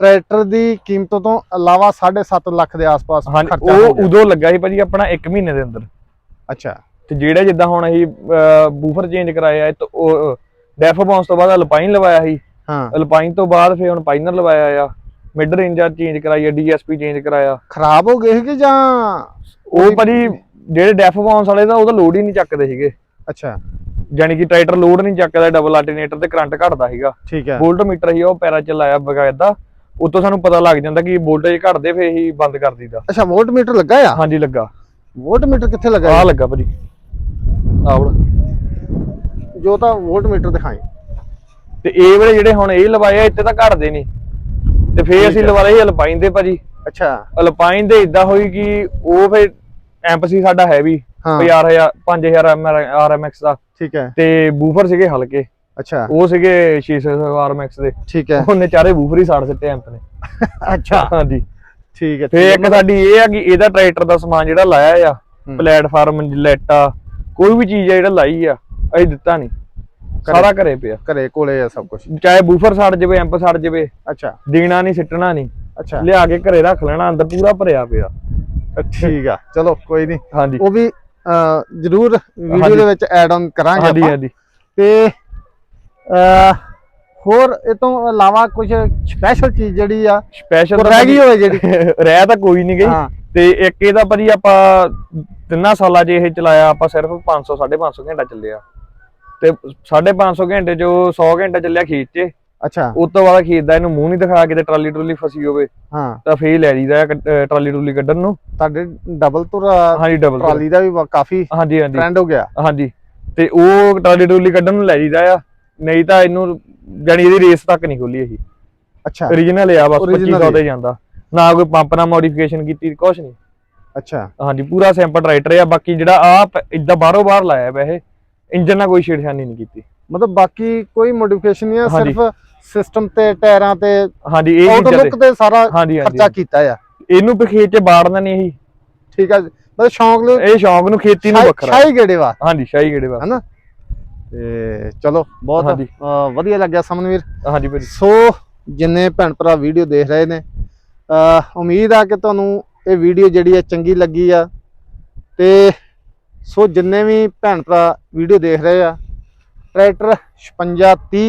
ਟਰੈਕਟਰ ਦੀ ਕੀਮਤ ਤੋਂ ਇਲਾਵਾ 7.5 ਲੱਖ ਦੇ ਆਸ-ਪਾਸ ਖਰਚਾ ਉਹ ਉਦੋਂ ਲੱਗਾ ਸੀ ਭਾਜੀ ਆਪਣਾ 1 ਮਹੀਨੇ ਦੇ ਅੰਦਰ। ਅੱਛਾ। ਤੇ ਜਿਹੜੇ ਜਿੱਦਾਂ ਹੁਣ ਅਸੀਂ ਬੂਫਰ ਚੇਂਜ ਕਰਾਇਆ ਤੇ ਉਹ ਡੈਫ ਬਾਉਂਸ ਤੋਂ ਬਾਅਦ ਅਲਪਾਈਨ ਲਵਾਇਆ ਸੀ। ਹਾਂ। ਅਲਪਾਈਨ ਤੋਂ ਬਾਅਦ ਫੇਰ ਹੁਣ ਪਾਈਨਰ ਲਵਾਇਆ ਆ। ਮਿਡ ਰੇਂਜਰ ਚੇਂਜ ਕਰਾਇਆ ਡੀਐਸਪੀ ਚੇਂਜ ਕਰਾਇਆ। ਖਰਾਬ ਹੋ ਗਏ ਸੀ ਕਿ ਜਾਂ ਉਹ ਭਾਜੀ ਜਿਹੜੇ ਡੈਫ ਬਾਉਂਸ ਵਾਲੇ ਦਾ ਉਹਦਾ ਲੋਡ ਹੀ ਨਹੀਂ ਚੱਕਦੇ ਸੀਗੇ। ਅੱਛਾ। ਯਾਨੀ ਕਿ ਟਰੈਕਟਰ ਲੋਡ ਨਹੀਂ ਚੱਕਦਾ ਡਬਲ ਆਲਟਰਨੇਟਰ ਤੇ ਕਰੰਟ ਘਟਦਾ ਸੀਗਾ। ਠੀਕ ਹੈ। ਵੋਲਟ ਮੀਟਰ ਸੀ ਉਹ ਪੈਰਾ ਚ ਲਾਇਆ ਬਕਾਇਦਾ। ਉਤੋਂ ਸਾਨੂੰ ਪਤਾ ਲੱਗ ਜਾਂਦਾ ਕਿ ਵੋਲਟੇਜ ਘਟਦੇ ਫੇਰ ਹੀ ਬੰਦ ਕਰ ਦਈਦਾ। ਅੱਛਾ ਵੋਲਟ ਮੀਟਰ ਲੱਗਾ ਆ? ਹਾਂਜੀ ਲੱਗਾ। ਵੋਲਟ ਮੀਟਰ ਕਿੱਥੇ ਲੱਗਾ ਜੀ? ਲੱਗਾ ਭਾਜੀ। ਆਹ ਜੋ ਤਾਂ ਵੋਲਟ ਮੀਟਰ ਦਿਖਾਈ। ਤੇ ਇਹ ਵਾਲੇ ਜਿਹੜੇ ਹੁਣ ਇਹ ਲਵਾਏ ਆ ਇੱਥੇ ਤਾਂ ਘਟਦੇ ਨਹੀਂ। ਤੇ ਫੇਰ ਅਸੀਂ ਲਵਾ ਲਏ ਅਲਪਾਈਨ ਦੇ ਭਾਜੀ। ਅੱਛਾ। ਅਲਪਾਈਨ ਦੇ ਇਦਾਂ ਹੋਈ ਕਿ ਉਹ ਫੇਰ ਐਂਪ ਸੀ ਸਾਡਾ ਹੈਵੀ ਹਾਂ। 5000 5000 RMX ਦਾ। ਠੀਕ ਹੈ। ਤੇ ਬੂਫਰ ਸੀਗੇ ਹਲਕੇ। ਅੱਛਾ। ਉਹ ਸੀਗੇ 600 RMX ਦੇ। ਠੀਕ ਹੈ। ਉਹਨੇ ਚਾਰੇ ਬੂਫਰ ਹੀ ਸਾੜ ਸਿੱਟੇ ਐਂਪ ਨੇ। ਅੱਛਾ। ਹਾਂਜੀ। ਠੀਕ ਹੈ ਫੇ ਇੱਕ ਸਾਡੀ ਇਹ ਆ ਕਿ ਇਹਦਾ ਟਰੈਕਟਰ ਦਾ ਸਮਾਨ ਜਿਹੜਾ ਲਾਇਆ ਆ। ਪਲੇਟਫਾਰਮ ਲਾਈਟਾਂ ਕੋਈ ਵੀ ਚੀਜ਼ ਆ ਜਿਹੜਾ ਲਾਈ ਆ ਅਸੀਂ ਦਿੱਤਾ ਨਹੀਂ। ਸਾਰਾ ਘਰੇ ਪਿਆ। ਘਰੇ ਕੋਲੇ ਆ ਸਭ ਕੁਝ ਚਾਹੇ ਬੂਫਰ ਸੜ ਜਾਵੇ ਐਂਪ ਸੜ ਜਾਵੇ ਅੱਛਾ। ਦੇਣਾ ਨਹੀਂ ਸਿੱਟਣਾ ਨਹੀਂ। ਅੱਛਾ। ਲਿਆ ਕੇ ਘਰੇ ਰੱਖ ਲੈਣਾ ਅੰਦਰ ਪੂਰਾ ਭਰਿਆ ਪਿਆ। ਠੀਕ ਆ। ਚਲੋ ਕੋਈ ਨਹੀਂ। ਹਾਂਜੀ। ਉਹ ਵੀ ਜ਼ਰੂਰ ਵੀਡੀਓ। ਦੇ ਵਿੱਚ ਐਡ ਆਨ ਕਰਾਂਗੇ ਹਾਂਜੀ ਹਾਂਜੀ। ਤੇ ਹੋਰ ਇਹ ਤੋਂ ਇਲਾਵਾ ਕੁਝ ਸਪੈਸ਼ਲ ਚੀਜ਼ ਜਿਹੜੀ ਆ ਸਪੈਸ਼ਲ ਰਹਿ ਗਈ ਹੋਵੇ ਜਿਹੜੀ। ਰਹਿ ਤਾਂ ਕੋਈ ਨਹੀਂ ਗਈ। ਤੇ ਇੱਕ ਇਹਦਾ ਭਾਜੀ ਆਪਾਂ ਤਿੰਨਾਂ ਸਾਲਾਂ 'ਚ ਇਹ ਚਲਾਇਆ ਆਪਾਂ ਸਿਰਫ 500 550 ਘੰਟਾ ਚੱਲਿਆ। ਤੇ 550 ਘੰਟੇ 'ਚੋਂ 100 ਘੰਟਾ ਚੱਲਿਆ ਖੇਤ 'ਚ। ਅੱਛਾ। ਉਸ ਤੋਂ ਬਾਅਦ ਖੇਤ ਦਾ ਇਹਨੂੰ ਮੂੰਹ ਨਹੀਂ ਦਿਖਾ ਕਿਤੇ ਟਰਾਲੀ ਟਰੂਲੀ ਫਸੀ ਹੋਵੇ। ਹਾਂ। ਤਾਂ ਫੇਰ ਲੈ ਜੀਦਾ ਟਰਾਲੀ ਟਰੂਲੀ ਕੱਢਣ ਨੂੰ। ਤੁਹਾਡੇ ਡਬਲ ਤੁਰ ਹਾਂਜੀ ਡਬਲ ਟਰਾਲੀ ਦਾ ਵੀ ਕਾਫੀ ਹਾਂਜੀ ਹਾਂਜੀ। ਟ੍ਰੈਂਡ ਹੋ ਗਿਆ। ਹਾਂਜੀ। ਤੇ ਉਹ ਟਰਾਲੀ ਟਰੂਲੀ ਕੱਢਣ ਨੂੰ ਲੈ ਜੀਦਾ ਆ। ਨਹੀਂ ਤਾਂ ਇਹਨੂੰ ਜਾਨੀ ਇਹਦੀ ਰੇਸ ਤੱਕ ਨਹੀਂ ਖੋਲੀ ਇਹੀ। ਅੱਛਾ। Origignal ਆ ਬਸ Original 2500 ਤੇ ਜਾਂਦਾ। ਨਾ ਕੋਈ ਪੰਪ ਨਾਲ ਮੋਡੀਫਿਕੇਸ਼ਨ ਕੀਤੀ ਕੁਛ ਨਹੀਂ। ਅੱਛਾ। ਹਾਂਜੀ ਪੂਰਾ ਸਿੰਪਲ ਟਰੈਕਟਰ ਆ। ਬਾਕੀ ਜਿਹੜਾ ਆ ਇਦਾਂ ਬਾਹਰੋਂ ਬਾਹਰ ਲਾਇਆ ਵੈਸੇ ਇੰਜਨ ਨਾਲ ਕੋਈ ਛੇੜਛਾਣੀ ਨਹੀਂ ਕੀਤੀ। ਮਤਲਬ ਬਾਕੀ ਕੋਈ ਮੋਡੀਫਿਕੇਸ਼ਨ ਨਹੀਂ ਆ। ਸਿਰਫ ਸਿਸਟਮ ਤੇ ਟਾਇਰਾਂ ਤੇ ਹਾਂਜੀ ਇਹ ਆਊਟਲੁੱਕ ਤੇ। ਸਾਰਾ ਖਰਚਾ ਕੀਤਾ ਆ। ਇਹਨੂੰ ਵੀ ਖੇਤ 'ਚ ਬਾੜਨਾ ਨਹੀਂ ਇਹੀ ਠੀਕ ਆ। ਮਤਲਬ ਸ਼ੌਂਕ ਲਈ ਇਹ ਸ਼ੌਂਕ ਨੂੰ ਖੇਤੀ ਨੂੰ ਵੱਖਰਾ। ਸ਼ਾਹੀ ਗੇੜੇ ਵਾ। ਹਾਂਜੀ ਸ਼ਾਹੀ ਗੇੜੇ ਵਾ। ਹਨਾ? ਤੇ ਚਲੋ ਬਹੁਤ ਵਧੀਆ ਲੱਗਿਆ ਸਮਨਵੀਰ। ਹਾਂਜੀ ਭਾਜੀ। ਸੋ ਜਿੰਨੇ ਭੈਣ ਭਰਾ ਵੀਡੀਓ ਦੇਖ ਰਹੇ ਨੇ ਉਮੀਦ ਆ ਕਿ ਤੁਹਾਨੂੰ ਇਹ ਵੀਡੀਓ ਜਿਹੜੀ ਹੈ ਚੰਗੀ ਲੱਗੀ ਆ। ਤੇ ਸੋ ਜਿੰਨੇ ਵੀ ਭੈਣ ਭਰਾ ਵੀਡੀਓ ਦੇਖ ਰਹੇ ਆ ਟਰੈਕਟਰ 5630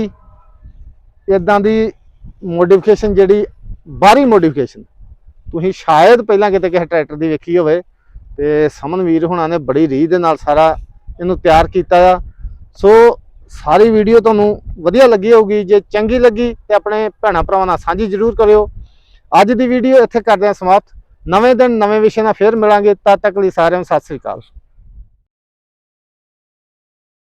ਇਦਾਂ ਦੀ ਮੋਡੀਫਿਕੇਸ਼ਨ ਜਿਹੜੀ ਬਾਹਰੀ ਮੋਡੀਫਿਕੇਸ਼ਨ ਤੁਸੀਂ ਸ਼ਾਇਦ ਪਹਿਲਾਂ ਕਿਤੇ ਕਿਸੇ ਟਰੈਕਟਰ ਦੀ ਵੇਖੀ ਹੋਵੇ ਤੇ ਸਮਨਵੀਰ ਹੁਣਾਂ ਨੇ ਬੜੀ ਰੀਝ ਦੇ ਨਾਲ ਸਾਰਾ ਇਹਨੂੰ ਤਿਆਰ ਕੀਤਾ ਆ। ਸੋ ਸਾਰੀ ਵੀਡੀਓ ਤੁਹਾਨੂੰ ਵਧੀਆ ਲੱਗੀ ਹੋਊਗੀ। ਜੇ ਚੰਗੀ ਲੱਗੀ ਤੇ ਆਪਣੇ ਭੈਣਾਂ ਭਰਾਵਾਂ ਨਾਲ ਸਾਂਝੀ ਜ਼ਰੂਰ ਕਰਿਓ। ਅੱਜ ਦੀ ਵੀਡੀਓ ਇੱਥੇ ਕਰਦੇ ਹਾਂ ਸਮਾਪਤ। ਨਵੇਂ ਦਿਨ, ਨਵੇਂ ਵਿਸ਼ੇ ਨਾਲ ਫੇਰ ਮਿਲਾਂਗੇ। ਤਦ ਤੱਕ ਲਈ ਸਾਰਿਆਂ ਨੂੰ ਸਤਿ ਸ੍ਰੀ ਅਕਾਲ।